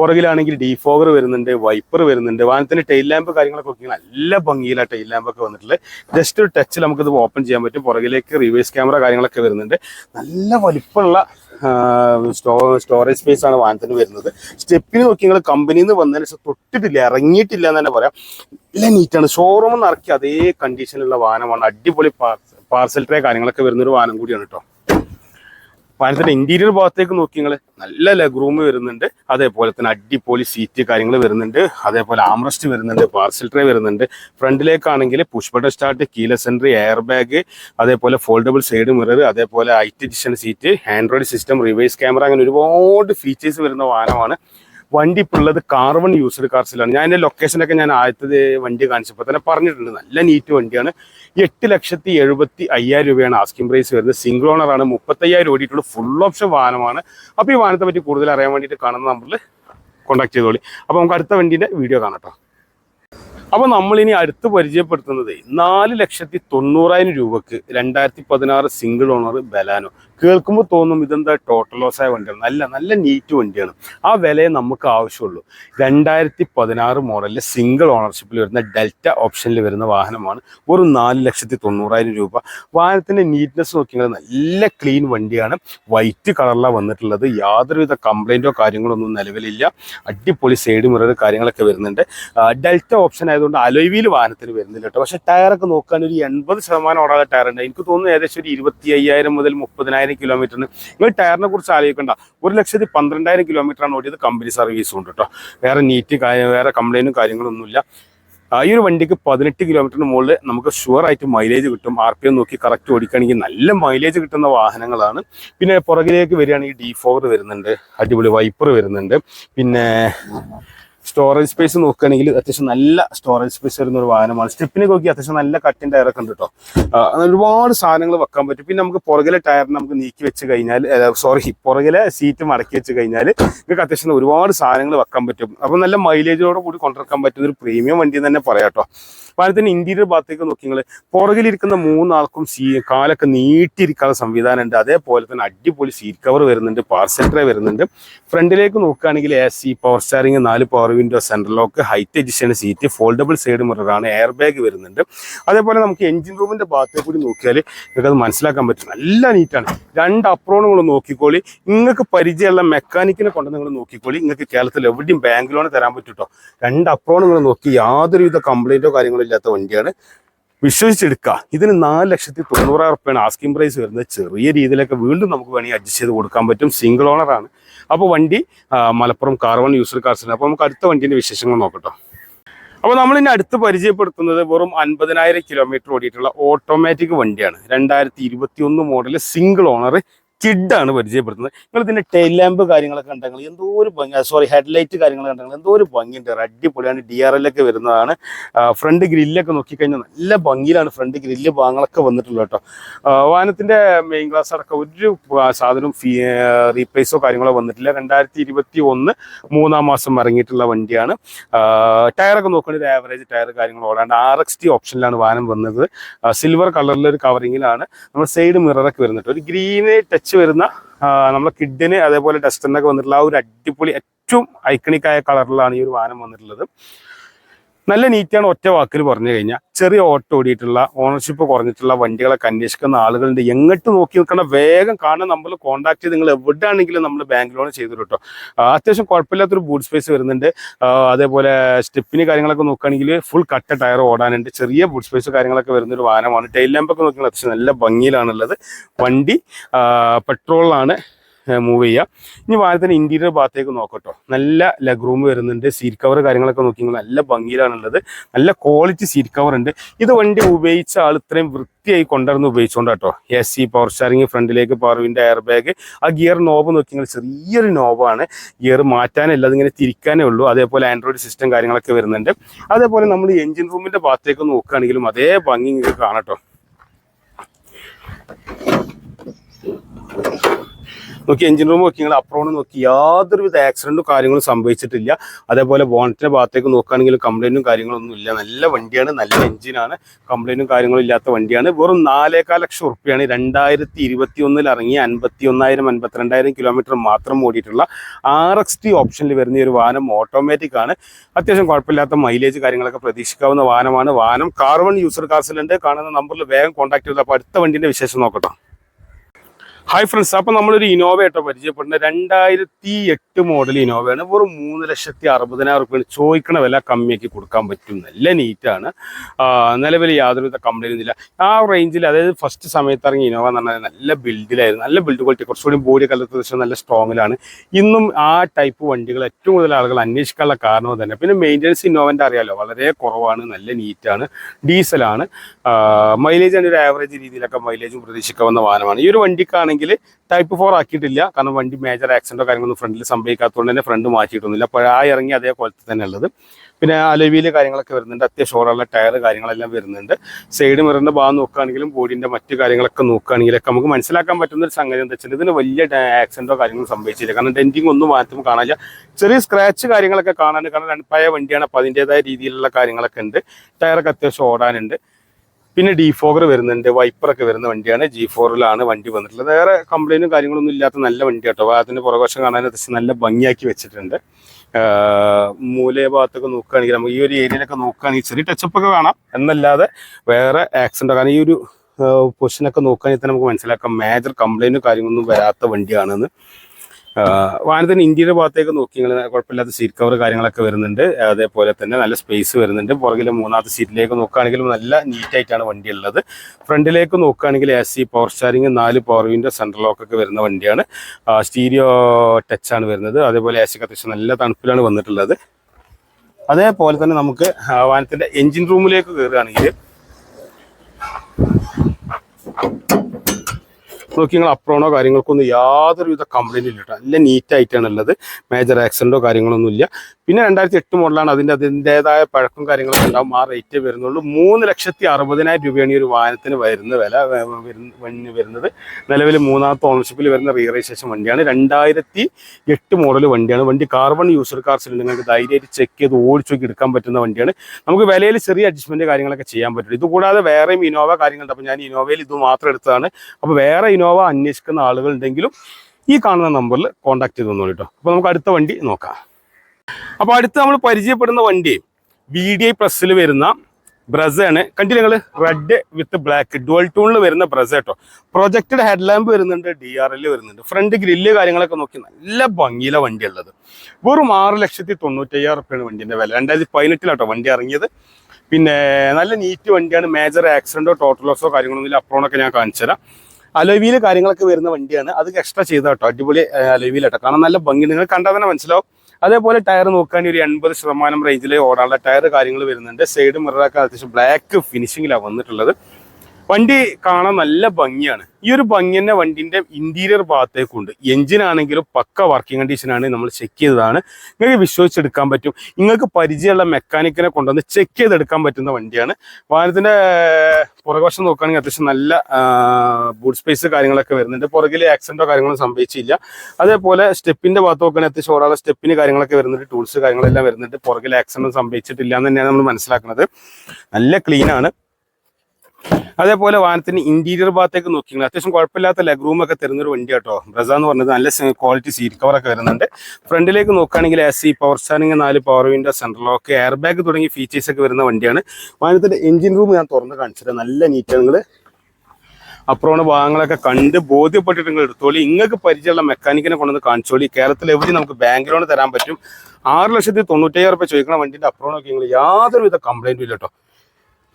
പുറകിലാണെങ്കിൽ ഡീഫോഗർ വരുന്നുണ്ട് വൈപ്പർ വരുന്നുണ്ട്. വാഹനത്തിന് ടെയിൽ ലാമ്പ് കാര്യങ്ങളൊക്കെ നോക്കി നല്ല ഭംഗിയിലാണ് ടൈൽ ലാമ്പ് ഒക്കെ വന്നിട്ടുള്ളത് ജസ്റ്റ് ഒരു ടച്ചിൽ നമുക്കിത് ഓപ്പൺ ചെയ്യാൻ പറ്റും. പുറകിലേക്ക് റിവേഴ്സ് ക്യാമറ കാര്യങ്ങളൊക്കെ വരുന്നുണ്ട്. നല്ല വലിപ്പമുള്ള സ്റ്റോ സ്റ്റോറേജ് സ്പേസ് ആണ് വാഹനത്തിന് വരുന്നത്. സ്റ്റെപ്പിന് നോക്കി നിങ്ങൾ കമ്പനിയിൽ നിന്ന് വന്നതിന് ശേഷം തൊട്ടിട്ടില്ല ഇറങ്ങിയിട്ടില്ല എന്ന് തന്നെ പറയാം. നല്ല നീറ്റാണ് ഷോറൂം നിറക്കി അതേ കണ്ടീഷനിലുള്ള വാഹനമാണ്. അടിപൊളി പാർസൽ ട്രേ കാര്യങ്ങളൊക്കെ വരുന്നൊരു വാഹനം കൂടിയാണ് കേട്ടോ വാഹനത്തിന്റെ ഇന്റീരിയർ ഭാഗത്തേക്ക് നോക്കി നിങ്ങൾ നല്ല ലെഗ് റൂം വരുന്നുണ്ട്. അതേപോലെ തന്നെ അടിപൊളി സീറ്റ് കാര്യങ്ങൾ വരുന്നുണ്ട്. അതേപോലെ ആംറസ്റ്റ് വരുന്നുണ്ട് പാർസൽ ട്രേ വരുന്നുണ്ട്. ഫ്രണ്ടിലേക്കാണെങ്കിൽ push button start keyless entry air bag അതേപോലെ ഫോൾഡബിൾ സൈഡ് മിറർ അതേപോലെ height seat Android system reverse camera അങ്ങനെ ഒരുപാട് ഫീച്ചേഴ്സ് വരുന്ന വാഹനമാണ്. വണ്ടി ഇപ്പോൾ ഉള്ളത് കാർബൺ യൂസ്ഡ് കാർസിലാണ് ഞാൻ എന്റെ ലൊക്കേഷനൊക്കെ ഞാൻ ആദ്യത്തെ വണ്ടി കാണിച്ചപ്പോൾ തന്നെ പറഞ്ഞിട്ടുണ്ട്. നല്ല നീറ്റ് വണ്ടിയാണ്. എട്ട് ലക്ഷത്തി എഴുപത്തി അയ്യായിരം രൂപയാണ് ആസ്കിംഗ് പ്രൈസ് വരുന്നത്. സിംഗിൾ ഓണറാണ് മുപ്പത്തയ്യായിരം ഓടിയിട്ടുള്ള. ഫുൾ ഓപ്ഷൻ വാഹനമാണ്. അപ്പോൾ ഈ വാഹനത്തെ പറ്റി കൂടുതൽ അറിയാൻ വേണ്ടിയിട്ട് കാണുന്ന നമ്പറിൽ കോൺടാക്ട് ചെയ്തോളി. അപ്പോൾ നമുക്ക് അടുത്ത വണ്ടീന്റെ വീഡിയോ കാണട്ടോ അപ്പോൾ നമ്മളിനി അടുത്ത് പരിചയപ്പെടുത്തുന്നത് നാല് ലക്ഷത്തി തൊണ്ണൂറായിരം രൂപക്ക് രണ്ടായിരത്തി പതിനാറ് സിംഗിൾ ഓണർ ബലാനോ കേൾക്കുമ്പോൾ തോന്നും ഇതെന്താ ടോട്ടൽ ലോസ് ലോസായ വണ്ടിയാണ് നല്ല നല്ല നീറ്റ് വണ്ടിയാണ്. ആ വിലയെ നമുക്ക് ആവശ്യമുള്ളൂ. രണ്ടായിരത്തി പതിനാറ് മോഡലിൽ സിംഗിൾ ഓണർഷിപ്പിൽ വരുന്ന ഡെൽറ്റ ഓപ്ഷനിൽ വരുന്ന വാഹനമാണ്. ഒരു നാല് ലക്ഷത്തി തൊണ്ണൂറായിരം രൂപ. വാഹനത്തിന്റെ നീറ്റ്നെസ് നോക്കിയാൽ നല്ല ക്ലീൻ വണ്ടിയാണ്. വൈറ്റ് കളറിലാണ് വന്നിട്ടുള്ളത്. യാതൊരുവിധ കംപ്ലൈന്റോ കാര്യങ്ങളോ ഒന്നും നിലവിലില്ല. അടിപൊളി സൈഡ് മിറർ കാര്യങ്ങളൊക്കെ വരുന്നുണ്ട്. ഡെൽറ്റ ഓപ്ഷൻ ആയതുകൊണ്ട് അലോയിവിൽ വാഹനത്തിന് വരുന്നില്ല കേട്ടോ. പക്ഷേ ടയറൊക്കെ നോക്കാൻ ഒരു എൺപത് ശതമാനം ഓടാതെ ടയർ ഉണ്ട്. എനിക്ക് തോന്നുന്നു ഏകദേശം ഒരു ഇരുപത്തി അയ്യായിരം മുതൽ മുപ്പതിനായിരം കിലോമീറ്ററിന് നിങ്ങൾ ടയറിനെ കുറിച്ച് ആലോചിക്കേണ്ട. ഒരു ലക്ഷത്തി പന്ത്രണ്ടായിരം കിലോമീറ്ററാണ് ഓടിയത് കമ്പനി സർവീസും ഉണ്ട് കേട്ടോ വേറെ നീറ്റ് വേറെ കംപ്ലൈന്റും കാര്യങ്ങളൊന്നുമില്ല. ഈ ഒരു വണ്ടിക്ക് പതിനെട്ട് കിലോമീറ്ററിന് മുകളിൽ നമുക്ക് ഷുവർ ആയിട്ട് മൈലേജ് കിട്ടും. ആർ പി എം നോക്കി കറക്റ്റ് ഓടിക്കുകയാണെങ്കിൽ നല്ല മൈലേജ് കിട്ടുന്ന വാഹനങ്ങളാണ്. പിന്നെ പുറകിലേക്ക് വരികയാണെങ്കിൽ ഡി ഫോർ വരുന്നുണ്ട്. അടിപൊളി വൈപ്പർ വരുന്നുണ്ട്. പിന്നെ സ്റ്റോറേജ് സ്പേസ് നോക്കുകയാണെങ്കിൽ അത്യാവശ്യം നല്ല സ്റ്റോറേജ് സ്പേസ് വരുന്ന ഒരു വാഹനമാണ്. സ്റ്റെപ്പിനെ നോക്കി അത്യാവശ്യം നല്ല കട്ടിൻ ടയറൊക്കെ ഉണ്ട് കേട്ടോ ഒരുപാട് സാധനങ്ങൾ വെക്കാൻ പറ്റും. പിന്നെ നമുക്ക് പുറകിലെ ടയർ നമുക്ക് നീക്കി വെച്ച് കഴിഞ്ഞാൽ സോറി പുറകിലെ സീറ്റ് മടക്കി വെച്ച് കഴിഞ്ഞാൽ നിങ്ങൾക്ക് അത്യാവശ്യം ഒരുപാട് സാധനങ്ങൾ വെക്കാൻ പറ്റും. അപ്പം നല്ല മൈലേജോടുകൂടി കൊണ്ടിറക്കാൻ പറ്റുന്ന ഒരു പ്രീമിയം വണ്ടി തന്നെ പറയാം കേട്ടോ വാഹനത്തിന്റെ ഇന്റീരിയർ ഭാഗത്തേക്ക് നോക്കി നിങ്ങൾ പുറകിലിരിക്കുന്ന മൂന്നാൾക്കും സീ കാലൊക്കെ നീട്ടിയിരിക്കാനുള്ള സംവിധാനം ഉണ്ട് അതേപോലെ തന്നെ അടിപൊളി സീറ്റ് കവർ വരുന്നുണ്ട് പാർസൽ ട്രേ വരുന്നുണ്ട്. ഫ്രണ്ടിലേക്ക് നോക്കുകയാണെങ്കിൽ എ സി പവർ സ്റ്റാറിങ് നാല് power window central lock height edition seat foldable side മിററാണ് air bag വരുന്നുണ്ട്. അതേപോലെ നമുക്ക് എഞ്ചിൻ റൂമിന്റെ ഭാഗത്തേക്ക് കൂടി നോക്കിയാൽ നിങ്ങൾക്ക് അത് മനസ്സിലാക്കാൻ പറ്റും. നല്ല നീറ്റാണ് രണ്ട് അപ്രോണുകൾ നോക്കിക്കോളി. നിങ്ങൾക്ക് പരിചയമുള്ള മെക്കാനിക്കിനെ കൊണ്ട് നിങ്ങൾ നോക്കിക്കോളി. നിങ്ങൾക്ക് കേരളത്തിൽ എവിടെയും ബാങ്ക് ലോൺ തരാൻ പറ്റും കേട്ടോ രണ്ട് അപ്രോണുകൾ നോക്കി യാതൊരുവിധ കംപ്ലൈന്റോ കാര്യങ്ങളോ ഇല്ലാത്ത വണ്ടിയാണ്. വിശ്വസിച്ചെടുക്കുക. ഇതിന് നാല് ലക്ഷത്തി തൊണ്ണൂറായിരം റുപ്യാണ് ആസ്കിംഗ് പ്രൈസ് വരുന്നത്. ചെറിയ രീതിയിലൊക്കെ വീണ്ടും നമുക്ക് വേണമെങ്കിൽ അഡ്ജസ്റ്റ് ചെയ്ത് കൊടുക്കാൻ പറ്റും. സിംഗിൾ ഓണറാണ് അപ്പോൾ വണ്ടി മലപ്പുറം കാർവൺ യൂസർ കാർസിന് അപ്പോൾ നമുക്ക് അടുത്ത വണ്ടീന്റെ വിശേഷങ്ങൾ നോക്കട്ടോ. അപ്പോൾ നമ്മൾ ഇനി അടുത്ത് പരിചയപ്പെടുത്തുന്നത് വെറും അൻപതിനായിരം കിലോമീറ്റർ ഓടിയിട്ടുള്ള ഓട്ടോമാറ്റിക് വണ്ടിയാണ്. രണ്ടായിരത്തി ഇരുപത്തി ഒന്ന് മോഡൽ സിംഗിൾ ഓണർ കിഡാണ് പരിചയപ്പെടുത്തുന്നത്. നിങ്ങൾ ഇതിന്റെ ടെയിൽ ലാമ്പ് കാര്യങ്ങളൊക്കെ കണ്ടെങ്കിൽ എന്തോ ഒരു ഭംഗി സോറി ഹെഡ്ലൈറ്റ് കാര്യങ്ങൾ കണ്ടെങ്കിൽ എന്തോ ഒരു ഭംഗിയുണ്ട്. അടിപൊളിയാണ് ഡി ആർ എൽ ഒക്കെ വരുന്നതാണ്. ഫ്രണ്ട് ഗ്രില്ലൊക്കെ നോക്കിക്കഴിഞ്ഞാൽ നല്ല ഭംഗിയിലാണ് ഫ്രണ്ട് ഗ്രില്ല് ഭാഗങ്ങളൊക്കെ വന്നിട്ടുള്ളത് കേട്ടോ. വാഹനത്തിന്റെ മെയിൻ ഗ്ലാസ് അടക്കം ഒരു സാധനം സാധനവും ഫീ റീപ്ലേസോ കാര്യങ്ങളോ വന്നിട്ടില്ല. രണ്ടായിരത്തി ഇരുപത്തി ഒന്ന് മൂന്നാം മാസം ഇറങ്ങിയിട്ടുള്ള വണ്ടിയാണ്. ടയറൊക്കെ നോക്കുകയാണെങ്കിൽ ആവറേജ് ടയർ കാര്യങ്ങൾ ഓടാണ്ട് ആർ എക്സ് ടി ഓപ്ഷനിലാണ് വാഹനം വന്നത്. സിൽവർ കളറിലൊരു കവറിങ്ങിലാണ് നമ്മൾ സൈഡ് മിററൊക്കെ വരുന്നിട്ട് ഒരു ഗ്രീന് ടച്ച് വരുന്ന നമ്മുടെ കിഡിന് അതേപോലെ ഡസ്റ്ററിനൊക്കെ വന്നിട്ടുള്ള ആ ഒരു അടിപൊളി ഏറ്റവും ഐക്കണിക്കായ കളറിലാണ് ഈ ഒരു വാനം വന്നിട്ടുള്ളത്. നല്ല നീറ്റാണ് ഒറ്റ വാക്കിൽ പറഞ്ഞു കഴിഞ്ഞാൽ ചെറിയ ഓട്ടോ ഓടിയിട്ടുള്ള ഓണർഷിപ്പ് കുറഞ്ഞിട്ടുള്ള വണ്ടികളെ അന്വേഷിക്കുന്ന ആളുകളുണ്ട്. എങ്ങോട്ട് നോക്കി നിൽക്കണം വേഗം കാണാൻ നമ്മൾ കോൺടാക്ട് ചെയ്ത് നിങ്ങൾ എവിടെയാണെങ്കിലും നമ്മൾ ബാങ്ക് ലോൺ ചെയ്തു കേട്ടോ അത്യാവശ്യം കുഴപ്പമില്ലാത്തൊരു ബൂട്ട് സ്പേസ് വരുന്നുണ്ട്. അതേപോലെ സ്റ്റെപ്പിന് കാര്യങ്ങളൊക്കെ നോക്കുകയാണെങ്കിൽ ഫുൾ കട്ട ടയർ ഓടാനുണ്ട്. ചെറിയ ബൂട്ട് സ്പേസ് കാര്യങ്ങളൊക്കെ വരുന്നൊരു വാഹനമാണ്. ടൈൽ ലാമ്പൊക്കെ നോക്കിയാൽ അത്യാവശ്യം നല്ല ഭംഗിയിലാണുള്ളത്. വണ്ടി പെട്രോളിലാണ് മൂവ് ചെയ്യുക ഇനി വാഹനത്തിന്റെ ഇന്റീരിയർ ഭാഗത്തേക്ക് നോക്കട്ടോ. നല്ല ലെഗ് റൂം വരുന്നുണ്ട്. സീറ്റ് കവർ കാര്യങ്ങളൊക്കെ നോക്കി നല്ല ഭംഗിയിലാണുള്ളത്. നല്ല ക്വാളിറ്റി സീറ്റ് കവർ ഉണ്ട്. ഇത് വണ്ടി ഉപയോഗിച്ച ആൾ ഇത്രയും വൃത്തിയായി കൊണ്ടുവന്ന് ഉപയോഗിച്ചുകൊണ്ടാട്ടോ എ സി പവർ സ്റ്റാറിങ് ഫ്രണ്ടിലേക്ക് പവർ വിന്റെ എയർ ബാഗ് ആ ഗിയർ നോബ് നോക്കി നിങ്ങൾ ചെറിയൊരു നോബാണ് ഗിയർ മാറ്റാനല്ല അതിങ്ങനെ തിരിക്കാനേ ഉള്ളൂ. അതേപോലെ ആൻഡ്രോയിഡ് സിസ്റ്റം കാര്യങ്ങളൊക്കെ വരുന്നുണ്ട്. അതേപോലെ നമ്മൾ എഞ്ചിൻ റൂമിന്റെ ഭാഗത്തേക്ക് നോക്കുകയാണെങ്കിലും അതേ ഭംഗി കാണട്ടോ. നോക്കി എഞ്ചിൻ റൂം നോക്കി നിങ്ങൾ അപ്രോണ് നോക്കി യാതൊരുവിധ ആക്സിഡന്റും കാര്യങ്ങളും സംഭവിച്ചിട്ടില്ല. അതേപോലെ ബോണറ്റിന്റെ ഭാഗത്തേക്ക് നോക്കുകയാണെങ്കിൽ കംപ്ലൈന്റും കാര്യങ്ങളൊന്നും ഇല്ല. നല്ല വണ്ടിയാണ് നല്ല എഞ്ചിനാണ് കംപ്ലൈന്റും കാര്യങ്ങളും ഇല്ലാത്ത വണ്ടിയാണ്. വെറും നാലേകാൽ ലക്ഷം ഉറുപ്പ്യാണ് രണ്ടായിരത്തി ഇരുപത്തി ഒന്നിൽ ഇറങ്ങി അൻപത്തി ഒന്നായിരം അൻപത്തിരണ്ടായിരം കിലോമീറ്റർ മാത്രം ഓടിയിട്ടുള്ള ആർ എക്സ് ടി ഓപ്ഷനിൽ വരുന്ന ഒരു വാഹനം ഓട്ടോമാറ്റിക് ആണ്. അത്യാവശ്യം കുഴപ്പമില്ലാത്ത മൈലേജ് കാര്യങ്ങളൊക്കെ പ്രതീക്ഷിക്കാവുന്ന വാഹനമാണ്. വാഹനം കാർബൺ യൂസർ കാർസിലുണ്ട് കാണുന്ന നമ്പറിൽ വേഗം കോൺടാക്ട് ചെയ്ത് അപ്പോൾ അടുത്ത വണ്ടിന്റെ വിശേഷം നോക്കട്ടോ. ഹായ് ഫ്രണ്ട്സ് അപ്പൊ നമ്മളൊരു ഇനോവ ആയിട്ടോ പരിചയപ്പെടുന്നത്. രണ്ടായിരത്തി എട്ട് മോഡൽ ഇനോവയാണ് വെറും മൂന്ന് ലക്ഷത്തി അറുപതിനായിരം റുപ്യാണ് ചോദിക്കണ വില കമ്മിയാക്കി കൊടുക്കാൻ പറ്റും. നല്ല നീറ്റാണ് നിലവിൽ യാതൊരുവിധ കംപ്ലൈന്റ് ഇല്ല. ആ റേഞ്ചിൽ അതായത് ഫസ്റ്റ് സമയത്ത് ഇറങ്ങിയ ഇനോവ എന്ന് പറഞ്ഞാൽ നല്ല ബിൽഡിലായിരുന്നു നല്ല ബിൽഡ് ക്വാളിറ്റി കുറച്ചുകൂടി ബോഡി കലർത്ത ദിവസം നല്ല സ്ട്രോങ്ങിലാണ് ഇന്നും ആ ടൈപ്പ് വണ്ടികൾ ഏറ്റവും കൂടുതൽ ആളുകൾ അന്വേഷിക്കാനുള്ള കാരണവും തന്നെ. പിന്നെ മെയിന്റനൻസ് ഇന്നോവന്റെ അറിയാലോ വളരെ കുറവാണ് നല്ല നീറ്റാണ് ഡീസലാണ് മൈലേജ് ആണ്. ഒരു ആവറേജ് രീതിയിലൊക്കെ മൈലേജും പ്രതീക്ഷിക്കാവുന്ന വാഹനമാണ്. ഈ ഒരു വണ്ടിക്കാണെങ്കിൽ ടൈപ്പ് ഫോർ ആക്കിയിട്ടില്ല. കാരണം വണ്ടി മേജർ ആക്സിഡന്റോ കാര്യങ്ങളൊന്നും ഫ്രണ്ടിൽ സംഭവിക്കാത്തതുകൊണ്ട് തന്നെ ഫ്രണ്ട് മാറ്റിയിട്ടൊന്നുമില്ല. അപ്പോൾ ആ ഇറങ്ങി അതേ കോലത്തിൽ തന്നെ ഉള്ളത്. പിന്നെ അലവിയിൽ കാര്യങ്ങളൊക്കെ വരുന്നുണ്ട്. അത്യാവശ്യം ഓടുള്ള ടയർ കാര്യങ്ങളെല്ലാം വരുന്നുണ്ട്. സൈഡ് മിറിന്റെ ഭാഗം നോക്കുകയാണെങ്കിലും ബോഡിന്റെ മറ്റു കാര്യങ്ങളൊക്കെ നോക്കുകയാണെങ്കിലൊക്കെ നമുക്ക് മനസ്സിലാക്കാൻ പറ്റുന്ന ഒരു സംഗതി എന്താ വെച്ചാൽ ഇതിന് വലിയ ആക്സിഡന്റോ കാര്യങ്ങളും സംഭവിച്ചില്ല. കാരണം ഡെന്റിങ് ഒന്നും മാറ്റം കാണാനില്ല. ചെറിയ സ്ക്രാച്ച് കാര്യങ്ങളൊക്കെ കാണാനുണ്ട് കാരണം പഴയ വണ്ടിയാണ്. അപ്പോൾ അതിന്റെതായ രീതിയിലുള്ള കാര്യങ്ങളൊക്കെ ഉണ്ട്. ടയറൊക്കെ അത്യാവശ്യം ഓടാനുണ്ട്. പിന്നെ ഡി ഫോഗർ വരുന്നുണ്ട്. വൈപ്പറൊക്കെ വരുന്ന വണ്ടിയാണ്. ജി ഫോറിലാണ് വണ്ടി വന്നിട്ടുള്ളത്. വേറെ കംപ്ലൈന്റും കാര്യങ്ങളൊന്നും ഇല്ലാത്ത നല്ല വണ്ടി കേട്ടോ. വാഹനത്തിന്റെ പുറകോശം കാണാൻ അത്യാവശ്യം നല്ല ഭംഗിയാക്കി വെച്ചിട്ടുണ്ട്. മൂലയ ഭാഗത്തൊക്കെ നോക്കുകയാണെങ്കിൽ നമുക്ക് ഈ ഒരു ഏരിയയിലൊക്കെ നോക്കുകയാണെങ്കിൽ ചെറിയ ടച്ചപ്പ് ഒക്കെ കാണാം. എന്നല്ലാതെ വേറെ ആക്സിഡന്റ് കാരണം ഈ ഒരു പൊസിഷനൊക്കെ നോക്കുകയാണെങ്കിൽ തന്നെ നമുക്ക് മനസ്സിലാക്കാം. മേജർ കംപ്ലൈന്റും കാര്യങ്ങളൊന്നും വരാത്ത വണ്ടിയാണെന്ന്. വാഹനത്തിന് ഇന്ത്യയുടെ ഭാഗത്തേക്ക് നോക്കി നിങ്ങൾ കുഴപ്പമില്ലാത്ത സീറ്റ് കവർ കാര്യങ്ങളൊക്കെ വരുന്നുണ്ട്. അതേപോലെ തന്നെ നല്ല സ്പേസ് വരുന്നുണ്ട്. പുറകിൽ മൂന്നാമത്തെ സീറ്റിലേക്ക് നോക്കുകയാണെങ്കിലും നല്ല നീറ്റായിട്ടാണ് വണ്ടി ഉള്ളത് ഫ്രണ്ടിലേക്ക് നോക്കുകയാണെങ്കിൽ എ സി പവർ സ്റ്റാരിങ് നാല് പവർ വിൻഡോ സെൻട്രൽ ലോക്കൊക്കെ വരുന്ന വണ്ടിയാണ്. സ്റ്റീരിയോ ടച്ചാണ് വരുന്നത്. അതേപോലെ എ സിക്ക് അത്യാവശ്യം നല്ല തണുപ്പിലാണ് വന്നിട്ടുള്ളത്. അതേപോലെ തന്നെ നമുക്ക് വാഹനത്തിന്റെ എൻജിൻ റൂമിലേക്ക് കയറുകയാണെങ്കിൽ നോക്കി നിങ്ങൾ അപ്രോണോ കാര്യങ്ങൾക്കൊന്നും യാതൊരുവിധ കംപ്ലൈന്റും ഇല്ല കേട്ടോ. നല്ല നീറ്റായിട്ടാണ് ഉള്ളത്. മേജർ ആക്സിഡന്റോ കാര്യങ്ങളൊന്നും ഇല്ല. പിന്നെ രണ്ടായിരത്തി എട്ട് മോഡലാണ് അതിന്റെ അതിന്റെതായ പഴക്കും കാര്യങ്ങളൊക്കെ ഉണ്ടാവും. ആ റേറ്റ് വരുന്നുള്ളൂ. മൂന്ന് ലക്ഷത്തി അറുപതിനായിരം രൂപയാണ് ഈ ഒരു വാഹനത്തിന് വരുന്ന വില വരുന്നത്. നിലവിൽ മൂന്നാമത്തെ ഓണർഷിപ്പിൽ വരുന്ന റീറൈസേഷൻ വണ്ടിയാണ്. രണ്ടായിരത്തി എട്ട് മോഡൽ വണ്ടിയാണ്. വണ്ടി കാർബൺ യൂസർ കാർസിൽ നിങ്ങൾക്ക് ധൈര്യമായിട്ട് ചെക്ക് ചെയ്ത് ഓടിച്ചു നോക്കി എടുക്കാൻ പറ്റുന്ന വണ്ടിയാണ്. നമുക്ക് വിലയിൽ ചെറിയ അഡ്ജസ്റ്റ്മെന്റ് കാര്യങ്ങളൊക്കെ ചെയ്യാൻ പറ്റും. ഇത് കൂടാതെ വേറെയും ഇനോവ കാര്യങ്ങളുണ്ട് അപ്പോൾ ഞാൻ ഇനോവയിൽ ഇത് മാത്രം എടുത്തതാണ്. അപ്പോൾ വേറെ ഇനോവ അന്വേഷിക്കുന്ന ആളുകളുണ്ടെങ്കിലും ഈ കാണുന്ന നമ്പറിൽ കോൺടാക്ട് ചെയ്ത് തന്നോളൂ കേട്ടോ അപ്പോൾ നമുക്ക് അടുത്ത വണ്ടി നോക്കാം. അപ്പോൾ അടുത്ത് നമ്മൾ പരിചയപ്പെടുന്ന വണ്ടി വി ഡി ഐ പ്ലസ്സിൽ വരുന്ന ബ്രസാണ് കണ്ടില്ല നിങ്ങൾ റെഡ് വിത്ത് ബ്ലാക്ക് ഡുവൽ ടൂണിൽ വരുന്ന ബ്രസ കേട്ടോ പ്രൊജക്റ്റഡ് ഹെഡ് ലാമ്പ് വരുന്നുണ്ട് ഡി ആർ എൽ വരുന്നുണ്ട്. ഫ്രണ്ട് ഗ്രില്ല് കാര്യങ്ങളൊക്കെ നോക്കി നല്ല ഭംഗിയിലെ വണ്ടി ഉള്ളത് വെറും ആറ് ലക്ഷത്തി തൊണ്ണൂറ്റയ്യായിരം റുപ്യാണ് വണ്ടിന്റെ വില. രണ്ടായിരത്തി പതിനെട്ടിലാട്ടോ വണ്ടി ഇറങ്ങിയത്. പിന്നെ നല്ല നീറ്റ് വണ്ടിയാണ്. മേജർ ആക്സിഡന്റോ ടോട്ടൽ ലോസോ കാര്യങ്ങളൊന്നുമില്ല അപ്രോണൊക്കെ ഞാൻ കാണിച്ചു തരാം. അലോവിയിൽ കാര്യങ്ങളൊക്കെ വരുന്ന വണ്ടിയാണ്. അത് എക്സ്ട്രാ ചെയ്ത കേട്ടോ അടിപൊളി അലോവിയിലാട്ടോ കാരണം നല്ല ഭംഗി നിങ്ങൾ കണ്ടാൽ തന്നെ മനസ്സിലാവും. അതേപോലെ ടയർ നോക്കുകയാണെങ്കിൽ ഒരു എൺപത് ശതമാനം റേഞ്ചിൽ ഓടാനുള്ള ടയർ കാര്യങ്ങൾ വരുന്നുണ്ട്. സൈഡ് മിററൊക്കെ അത്യാവശ്യം ബ്ലാക്ക് ഫിനിഷിംഗിലാണ് വന്നിട്ടുള്ളത്. വണ്ടി കാണാൻ നല്ല ഭംഗിയാണ്. ഈ ഒരു ഭംഗി തന്നെ വണ്ടിന്റെ ഇന്റീരിയർ ഭാഗത്തേക്കുണ്ട്. എഞ്ചിൻ ആണെങ്കിലും പക്ക വർക്കിംഗ് കണ്ടീഷനാണ് നമ്മൾ ചെക്ക് ചെയ്തതാണ്. നിങ്ങൾക്ക് വിശ്വസിച്ചെടുക്കാൻ പറ്റും. നിങ്ങൾക്ക് പരിചയമുള്ള മെക്കാനിക്കിനെ കൊണ്ടുവന്ന് ചെക്ക് ചെയ്തെടുക്കാൻ പറ്റുന്ന വണ്ടിയാണ്. വാഹനത്തിന്റെ പുറകുവശം നോക്കുകയാണെങ്കിൽ അത്യാവശ്യം നല്ല ബൂട്ട് സ്പേസ് കാര്യങ്ങളൊക്കെ വരുന്നുണ്ട്. പുറകിൽ ആക്സിഡന്റോ കാര്യങ്ങളോ സംഭവിച്ചില്ല. അതേപോലെ സ്റ്റെപ്പിന്റെ ഭാഗത്ത് നോക്കുകയാണെങ്കിൽ അത്യാവശ്യം ഒരാളെ സ്റ്റെപ്പിന് കാര്യങ്ങളൊക്കെ വരുന്നുണ്ട്. ടൂൾസ് കാര്യങ്ങളെല്ലാം വരുന്നുണ്ട്. പുറകിൽ ആക്സിഡന്റ് സംഭവിച്ചിട്ടില്ല എന്ന് തന്നെയാണ് നമ്മൾ മനസ്സിലാക്കുന്നത്. നല്ല ക്ലീനാണ് അതേപോലെ വാഹനത്തിന് ഇന്റീരിയർ ഭാഗത്തേക്ക് നോക്കിയാൽ അത്യാവശ്യം കുഴപ്പമില്ലാത്ത ലെഗ് ഒക്കെ തരുന്നൊരു വണ്ടി കേട്ടോ ബ്രസ എന്ന് പറഞ്ഞത് നല്ല ക്വാളിറ്റി സീറ്റ് കവർ ഒക്കെ വരുന്നുണ്ട്. ഫ്രണ്ടിലേക്ക് നോക്കുകയാണെങ്കിൽ എ സി പവർ സ്റ്റാനിങ് നാല് power window central lock air bag തുടങ്ങിയ ഫീച്ചേഴ്സ് ഒക്കെ വരുന്ന വണ്ടിയാണ്. വാഹനത്തിന്റെ എഞ്ചിൻ റൂം ഞാൻ തുറന്ന് കാണിച്ചിട്ട് നല്ല നീറ്റ് നിങ്ങൾ അപ്പുറമാണ് ഭാഗങ്ങളൊക്കെ കണ്ട് ബോധ്യപ്പെട്ടിട്ട് നിങ്ങൾ എടുത്തോളി. നിങ്ങൾക്ക് പരിചയമുള്ള മെക്കാനിക്കിനെ കൊണ്ടുവന്ന് കാണിച്ചോളി. കേരളത്തിൽ എവിടെ നമുക്ക് ബാങ്ക് ലോൺ തരാൻ പറ്റും. ആറ് ലക്ഷത്തി തൊണ്ണൂറ്റയ്യായിരം രൂപ ചോദിക്കണ വണ്ടിന്റെ അപ്പുറമൊക്കെ നിങ്ങൾ യാതൊരുവിധ കംപ്ലൈന്റും ഇല്ല കേട്ടോ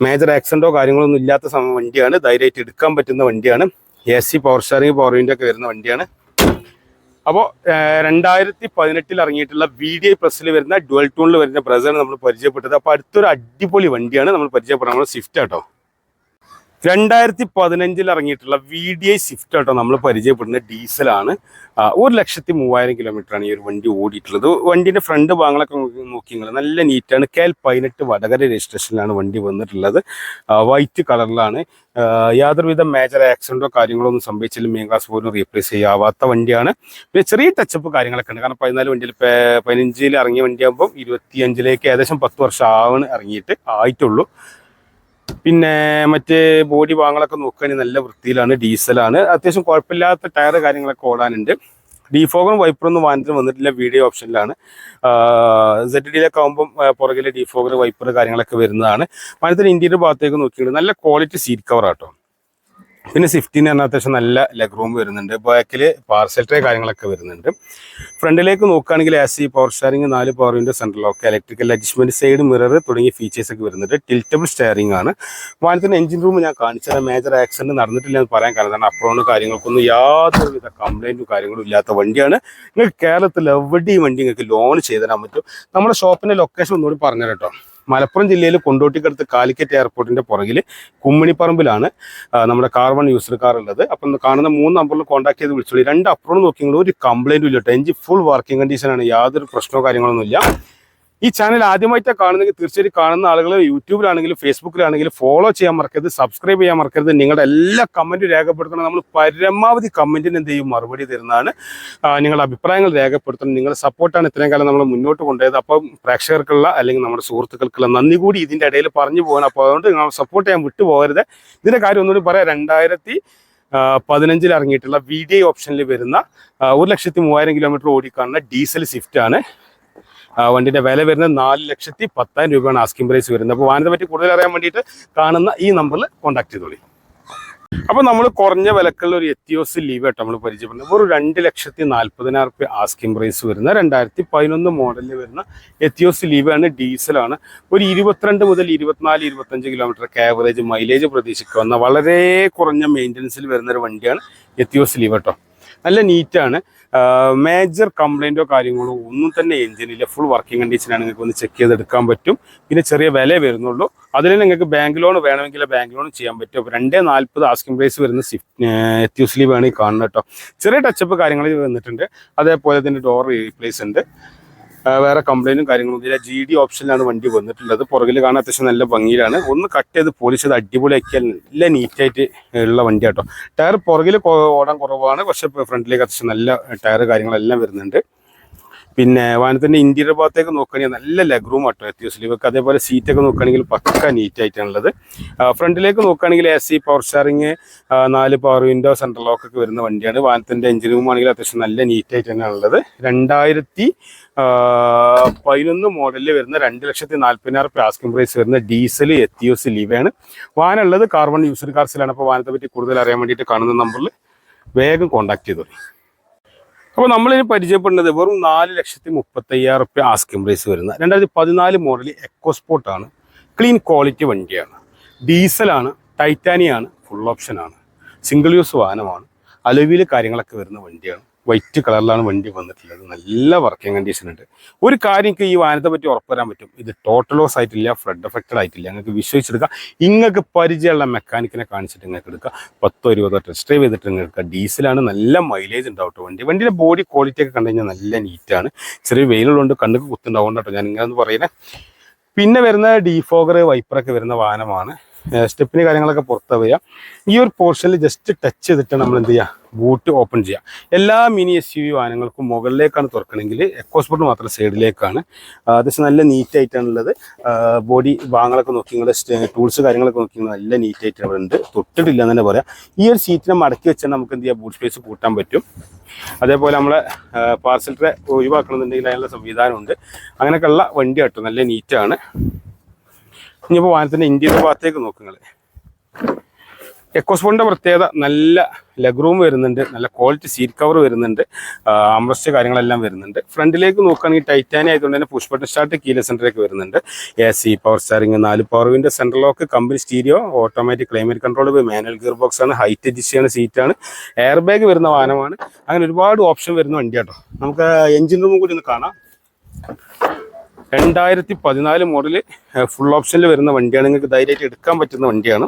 മേജർ ആക്സിഡന്റോ കാര്യങ്ങളൊന്നും ഇല്ലാത്ത വണ്ടിയാണ്. ധൈര്യമായിട്ട് എടുക്കാൻ പറ്റുന്ന വണ്ടിയാണ്. A C power steering power window ഒക്കെ വരുന്ന വണ്ടിയാണ്. അപ്പോൾ രണ്ടായിരത്തി പതിനെട്ടിൽ ഇറങ്ങിയിട്ടുള്ള വി ഡി ഐ പ്ലസിൽ വരുന്ന ഡുവൽ ടൂണിൽ വരുന്ന ബ്രസറാണ് നമ്മൾ പരിചയപ്പെട്ടത്. അപ്പോൾ അടുത്തൊരു അടിപൊളി വണ്ടിയാണ് നമ്മൾ പരിചയപ്പെടുന്നത് നമ്മൾ സ്വിഫ്റ്റ് ആട്ടോ രണ്ടായിരത്തി പതിനഞ്ചിൽ ഇറങ്ങിയിട്ടുള്ള V D I Swift auto നമ്മൾ പരിചയപ്പെടുന്ന ഡീസലാണ്. ഒരു ലക്ഷത്തി മൂവായിരം കിലോമീറ്റർ ആണ് ഈ ഒരു വണ്ടി ഓടിയിട്ടുള്ളത്. വണ്ടിന്റെ ഫ്രണ്ട് ഭാഗങ്ങളൊക്കെ നോക്കി നല്ല നീറ്റാണ്. കെൽ പതിനെട്ട് വടകര രജിസ്ട്രേഷനിലാണ് വണ്ടി വന്നിട്ടുള്ളത്. വൈറ്റ് കളറിലാണ്. യാതൊരുവിധ മേജർ ആക്സിഡന്റോ കാര്യങ്ങളോ ഒന്നും സംഭവിച്ചാലും മെയിൻ ക്ലാസ് പോലും റീപ്ലേസ് ചെയ്യാവാത്ത വണ്ടിയാണ്. പിന്നെ ചെറിയ ടച്ചപ്പ് കാര്യങ്ങളൊക്കെ ഉണ്ട്. കാരണം പതിനാല് വണ്ടിയിൽ പതിനഞ്ചിൽ ഇറങ്ങിയ വണ്ടിയാകുമ്പോൾ ഇരുപത്തിയഞ്ചിലേക്ക് ഏകദേശം പത്ത് വർഷം ആവണ് ഇറങ്ങിയിട്ട് ആയിട്ടുള്ളൂ. പിന്നെ മറ്റേ ബോഡി ഭാഗങ്ങളൊക്കെ നോക്കുകയാണെങ്കിൽ നല്ല വൃത്തിയിലാണ് ഡീസലാണ്. അത്യാവശ്യം കുഴപ്പമില്ലാത്ത ടയർ കാര്യങ്ങളൊക്കെ ഓടാനുണ്ട്. ഡിഫോഗറും വൈപ്പറൊന്നും വാനത്തിന് വന്നിട്ടില്ല വീഡിയോ ഓപ്ഷനിലാണ്. സെറ്റ് ഡിയിലൊക്കെ ആകുമ്പം പുറകിലെ ഡിഫോഗർ വൈപ്പർ കാര്യങ്ങളൊക്കെ വരുന്നതാണ്. വാനത്തിന് ഇന്റീരിയർ ഭാഗത്തേക്ക് നോക്കിയിട്ട് നല്ല ക്വാളിറ്റി സീറ്റ് കവർ ആട്ടോ. പിന്നെ സ്വിഫ്റ്റിന് പറഞ്ഞാൽ അത്യാവശ്യം നല്ല ലെഗ് റൂം വരുന്നുണ്ട്. ബാക്കിൽ പാർസൽ ട്രേ കാര്യങ്ങളൊക്കെ വരുന്നുണ്ട്. ഫ്രണ്ടിലേക്ക് നോക്കുകയാണെങ്കിൽ എ സി പവർ ഷെയറിംഗ് നാല് power window central lock electrical adjustment side mirror തുടങ്ങിയ ഫീച്ചേഴ്സ് ഒക്കെ വരുന്നുണ്ട്. ടിൽറ്റബിൾ സ്റ്റെയറിംഗ് ആണ്. വാഹനത്തിന്റെ എഞ്ചിൻ റൂം ഞാൻ കാണിച്ചത് മേജർ ആക്സിഡന്റ് നടന്നിട്ടില്ല എന്ന് പറയാൻ കാരണം കാരണം അപ്രോണ് കാര്യങ്ങൾക്കൊന്നും യാതൊരുവിധ കംപ്ലൈന്റും കാര്യങ്ങളും ഇല്ലാത്ത വണ്ടിയാണ്. നിങ്ങൾക്ക് കേരളത്തിൽ എവിടെയും വണ്ടി നിങ്ങൾക്ക് ലോൺ ചെയ്തു തരാൻ പറ്റും. നമ്മുടെ ഷോപ്പിന്റെ ലൊക്കേഷൻ ഒന്നുകൂടി പറഞ്ഞു കേട്ടോ. മലപ്പുറം ജില്ലയിൽ കൊണ്ടോട്ടിക്കടുത്ത് കാലിക്കറ്റ് എയർപോർട്ടിന്റെ പുറകിൽ കുമ്മിണിപ്പറമ്പിലാണ് നമ്മുടെ കാർ വൺ യൂസർ കാർ ഉള്ളത്. അപ്പം കാണുന്ന മൂന്ന് നമ്പറിൽ കോൺടാക്ട് ചെയ്ത് വിളിച്ചോളൂ. രണ്ട് അപ്പുറം നോക്കിയെങ്കിലും ഒരു കംപ്ലൈന്റും ഇല്ല കേട്ടോ എഞ്ചിൻ ഫുൾ വർക്കിംഗ് കണ്ടീഷനാണ് യാതൊരു പ്രശ്നമോ കാര്യങ്ങളൊന്നും ഇല്ല. ഈ ചാനൽ ആദ്യമായിട്ടാണ് കാണുന്നെങ്കിൽ തീർച്ചയായും കാണുന്ന ആളുകൾ യൂട്യൂബിലാണെങ്കിലും ഫേസ്ബുക്കിലാണെങ്കിലും ഫോളോ ചെയ്യാൻ മറക്കരുത് സബ്സ്ക്രൈബ് ചെയ്യാൻ മറക്കരുത്. നിങ്ങളുടെ എല്ലാ കമന്റും രേഖപ്പെടുത്തണം. നമ്മൾ പരമാവധി കമന്റിന് എന്ത് ചെയ്യും? മറുപടി തരുന്നതാണ്. നിങ്ങളുടെ അഭിപ്രായങ്ങൾ രേഖപ്പെടുത്തണം. നിങ്ങളുടെ സപ്പോർട്ടാണ് ഇത്രയും കാലം നമ്മൾ മുന്നോട്ട് കൊണ്ടുപോയത്. അപ്പം പ്രേക്ഷകർക്കുള്ള അല്ലെങ്കിൽ നമ്മുടെ സുഹൃത്തുക്കൾക്കുള്ള നന്ദി കൂടി ഇതിന്റെ ഇടയിൽ പറഞ്ഞു പോകണം അപ്പോൾ അതുകൊണ്ട് നിങ്ങൾ സപ്പോർട്ട് ചെയ്യാൻ വിട്ടുപോകരുത് ഇതിന്റെ കാര്യം ഒന്നുകൂടി പറയാം. രണ്ടായിരത്തി പതിനഞ്ചിൽ ഇറങ്ങിയിട്ടുള്ള വി ഡി ഐ ഓപ്ഷനിൽ വരുന്ന ഒരു ലക്ഷത്തി മൂവായിരം കിലോമീറ്റർ ഓടിക്കാണുന്ന ഡീസൽ സ്വിഫ്റ്റ് ആണ്. വണ്ടിന്റെ വില വരുന്നത് നാല് ലക്ഷത്തി പത്തായിരം രൂപയാണ് ആസ്കിംഗ് പ്രൈസ് വരുന്നത്. അപ്പോൾ വാഹനത്തെ പറ്റി കൂടുതൽ അറിയാൻ വേണ്ടിയിട്ട് കാണുന്ന ഈ നമ്പറിൽ കോൺടാക്ട് ചെയ്തോളി. അപ്പോൾ നമ്മൾ കുറഞ്ഞ വിലക്കുള്ള ഒരു എത്തിയോസ് ലീവ് ആയിട്ട് നമ്മൾ പരിചയപ്പെടുന്നത്. ഒരു രണ്ട് ലക്ഷത്തി നാൽപ്പതിനായിരം റുപ്യ ആസ്കിംഗ് പ്രൈസ് വരുന്ന രണ്ടായിരത്തി പതിനൊന്ന് മോഡലിൽ വരുന്ന എത്തിയോസ് ലീവാണ് ഡീസലാണ് ഒരു ഇരുപത്തിരണ്ട് മുതൽ ഇരുപത്തിനാല് ഇരുപത്തഞ്ച് കിലോമീറ്റർ കാവറേജ് മൈലേജ് പ്രതീക്ഷിക്കാവുന്ന വളരെ കുറഞ്ഞ മെയിന്റനൻസിൽ വരുന്ന ഒരു വണ്ടിയാണ് എത്തിയോസ് ലീവ് കേട്ടോ നല്ല നീറ്റാണ് മേജർ കംപ്ലൈന്റോ കാര്യങ്ങളോ ഒന്നും തന്നെ എഞ്ചിനില്ല ഫുൾ വർക്കിംഗ് കണ്ടീഷനാണ് നിങ്ങൾക്ക് ഒന്ന് ചെക്ക് ചെയ്തെടുക്കാൻ പറ്റും. പിന്നെ ചെറിയ വില വരുന്നുള്ളൂ. അതിൽ നിങ്ങൾക്ക് ബാങ്ക് ലോൺ വേണമെങ്കിൽ ബാങ്ക് ലോൺ ചെയ്യാൻ പറ്റും. അപ്പോൾ രണ്ടേ നാൽപ്പത് ആസ്കിംഗ് പ്രൈസ് വരുന്ന സ്വിഫ്റ്റ് എത്യൂസ്ലി വേണമെങ്കിൽ കാണണം കേട്ടോ. ചെറിയ ടച്ചപ്പ് കാര്യങ്ങൾ വന്നിട്ടുണ്ട്. അതേപോലെ തന്നെ ഡോർ റീപ്ലേസ് ഉണ്ട് വേറെ കംപ്ലൈന്റും കാര്യങ്ങളും ഇല്ല. ജി ഡി ഓപ്ഷനിലാണ് വണ്ടി വന്നിട്ടുള്ളത്. പുറകിൽ കാണാൻ അത്യാവശ്യം നല്ല ഭംഗിയിലാണ്. ഒന്ന് കട്ട് ചെയ്ത് പോളിഷ് ചെയ്ത് അടിപൊളിയാക്കിയാൽ നല്ല നീറ്റായിട്ട് ഉള്ള വണ്ടി കേട്ടോ ടയർ പുറകിൽ ഓടാൻ കുറവാണ്. പക്ഷേ ഫ്രണ്ടിലേക്ക് അത്യാവശ്യം നല്ല ടയർ കാര്യങ്ങളെല്ലാം വരുന്നുണ്ട്. പിന്നെ വാഹനത്തിന്റെ ഇന്റീരിയർ ഭാഗത്തേക്ക് നോക്കുകയാണെങ്കിൽ നല്ല ലെഗ് റൂം ആട്ടോ എത്തിയോ ലിവക്ക് അതേപോലെ സീറ്റൊക്കെ നോക്കുകയാണെങ്കിൽ പക്ക നീറ്റ് ആയിട്ടാണുള്ളത്. ഫ്രണ്ടിലേക്ക് നോക്കുകയാണെങ്കിൽ എ സി പവർ സ്റ്റാറിങ് നാല് പവർ വിൻഡോ സെൻട്രൽ ലോക്ക് ഒക്കെ വരുന്ന വണ്ടിയാണ്. വാഹനത്തിന്റെ എഞ്ചിൻ റൂം ആണെങ്കിൽ അത്യാവശ്യം നല്ല നീറ്റ് ആയിട്ട് തന്നെയാണ് ഉള്ളത്. രണ്ടായിരത്തി പതിനൊന്ന് മോഡലിൽ വരുന്ന രണ്ട് ലക്ഷത്തി നാൽപ്പതിനായിരം റുപ്യ ആസ്കിംഗ് പ്രൈസ് വരുന്ന ഡീസൽ എത്തിയോസ് ലിവയാണ്. വാഹനം ഉള്ളത് കാർബൺ യൂസർ കാർസിലാണ് അപ്പോൾ വാഹനത്തെ പറ്റി കൂടുതൽ അറിയാൻ വേണ്ടിയിട്ട് കാണുന്ന നമ്പറിൽ വേഗം കോൺടാക്ട് ചെയ്തോളൂ അപ്പോൾ നമ്മളിനി പരിചയപ്പെടുന്നത് വെറും നാല് ലക്ഷത്തി മുപ്പത്തയ്യായിരം റുപ്യ ആസ്കിംഗ് പ്രൈസ് വരുന്ന രണ്ടായിരത്തി പതിനാല് മോഡൽ എക്കോസ്പോർട്ടാണ് ക്ലീൻ ക്വാളിറ്റി വണ്ടിയാണ്. ഡീസലാണ് ടൈറ്റാനിയാണ് ഫുൾ ഓപ്ഷനാണ് സിംഗിൾ യൂസ് വാഹനമാണ്. അലവിയിൽ കാര്യങ്ങളൊക്കെ വരുന്ന വണ്ടിയാണ്. വൈറ്റ് കളറിലാണ് വണ്ടി വന്നിട്ടുള്ളത്. നല്ല വർക്കിംഗ് കണ്ടീഷൻ ഉണ്ട്. ഒരു കാര്യം ഈ വാഹനത്തെ പറ്റി ഉറപ്പ് വരാൻ പറ്റും. ഇത് ടോട്ടൽ ലോസ് ആയിട്ടില്ല ഫ്ലഡ് എഫക്റ്റഡ് ആയിട്ടില്ല. നിങ്ങൾക്ക് വിശ്വസിച്ചെടുക്കാം. നിങ്ങൾക്ക് പരിചയമുള്ള മെക്കാനിക്കിനെ കാണിച്ചിട്ട് നിങ്ങൾക്ക് എടുക്കുക പത്തോ ഇരുപതോ ടെസ്റ്റ് ഡ്രൈവ് ചെയ്തിട്ട് നിങ്ങൾക്ക് എടുക്കുക ഡീസലാണ് നല്ല മൈലേജ് ഉണ്ടാവും വണ്ടി. വണ്ടിയുടെ ബോഡി ക്വാളിറ്റി ഒക്കെ കണ്ടു കഴിഞ്ഞാൽ നല്ല നീറ്റാണ് ചെറിയ വെയിലുള്ളതുകൊണ്ട് കണ്ണുക്ക് കുത്തുണ്ടാവും കേട്ടോ ഞാൻ ഇങ്ങനെ പറയുന്നത് പിന്നെ വരുന്ന ഡീഫോഗർ വൈപ്പറൊക്കെ വരുന്ന വാഹനമാണ്. സ്റ്റെപ്പിന് കാര്യങ്ങളൊക്കെ പുറത്ത് വരിക. ഈ ഒരു പോർഷനിൽ ജസ്റ്റ് ടച്ച് ചെയ്തിട്ട് നമ്മൾ എന്ത് ചെയ്യുക ബൂട്ട് ഓപ്പൺ ചെയ്യാം. എല്ലാ മിനി എസ് യു വി വാഹനങ്ങൾക്കും മുകളിലേക്കാണ് തുറക്കണമെങ്കിൽ എക്കോസ്പോർട്ട് മാത്രം സൈഡിലേക്കാണ്. അത്യാവശ്യം നല്ല നീറ്റ് ആയിട്ടാണുള്ളത്. ബോഡി ഭാഗങ്ങളൊക്കെ നോക്കി നിങ്ങൾ ടൂൾസ് കാര്യങ്ങളൊക്കെ നോക്കി നല്ല നീറ്റ് ആയിട്ട് അവിടെ ഉണ്ട്. തൊട്ടിട്ടില്ല എന്ന് തന്നെ പറയാം. ഈ ഒരു സീറ്റിനെ മടക്കി വെച്ചാൽ നമുക്ക് എന്ത് ചെയ്യാം? ബൂട്ട് സ്പേസ് കൂട്ടാൻ പറ്റും. അതേപോലെ നമ്മളെ പാർസൽ ട്രേ ഒഴിവാക്കണമെന്നുണ്ടെങ്കിൽ അതിനുള്ള സംവിധാനമുണ്ട്. അങ്ങനെയൊക്കെയുള്ള വണ്ടി കേട്ടോ നല്ല നീറ്റാണ് ഇനിയിപ്പോൾ വാഹനത്തിന്റെ ഇന്ത്യയുടെ ഭാഗത്തേക്ക് നോക്കുങ്ങൾ എക്കോസ്പോണിന്റെ പ്രത്യേകത നല്ല ലെഗ് റൂം വരുന്നുണ്ട് നല്ല ക്വാളിറ്റി സീറ്റ് കവർ വരുന്നുണ്ട് അമ്രസ്റ്റ് കാര്യങ്ങളെല്ലാം വരുന്നുണ്ട്. ഫ്രണ്ടിലേക്ക് നോക്കുകയാണെങ്കിൽ ടൈറ്റാനി ആയതുകൊണ്ട് തന്നെ പുഷ് ബട്ടൺ സ്റ്റാർട്ട് കീല സെന്ററിലേക്ക് വരുന്നുണ്ട്. എ സി പവർ സ്റ്റാറിങ് നാല് power window central lock company stereo automatic climate control manual gear box ആണ് ഹൈറ്റ് അഡ്ജസ്റ്റ് സീറ്റാണ് എയർ ബാഗ് വരുന്ന വാഹനമാണ്. അങ്ങനെ ഒരുപാട് ഓപ്ഷൻ വരുന്ന വണ്ടിയാട്ടോ നമുക്ക് എഞ്ചിൻ റൂമും കൂടി ഒന്ന് കാണാം. രണ്ടായിരത്തി പതിനാല് മോഡൽ ഫുൾ ഓപ്ഷനിൽ വരുന്ന വണ്ടിയാണ്. നിങ്ങൾക്ക് ധൈര്യമായിട്ട് എടുക്കാൻ പറ്റുന്ന വണ്ടിയാണ്.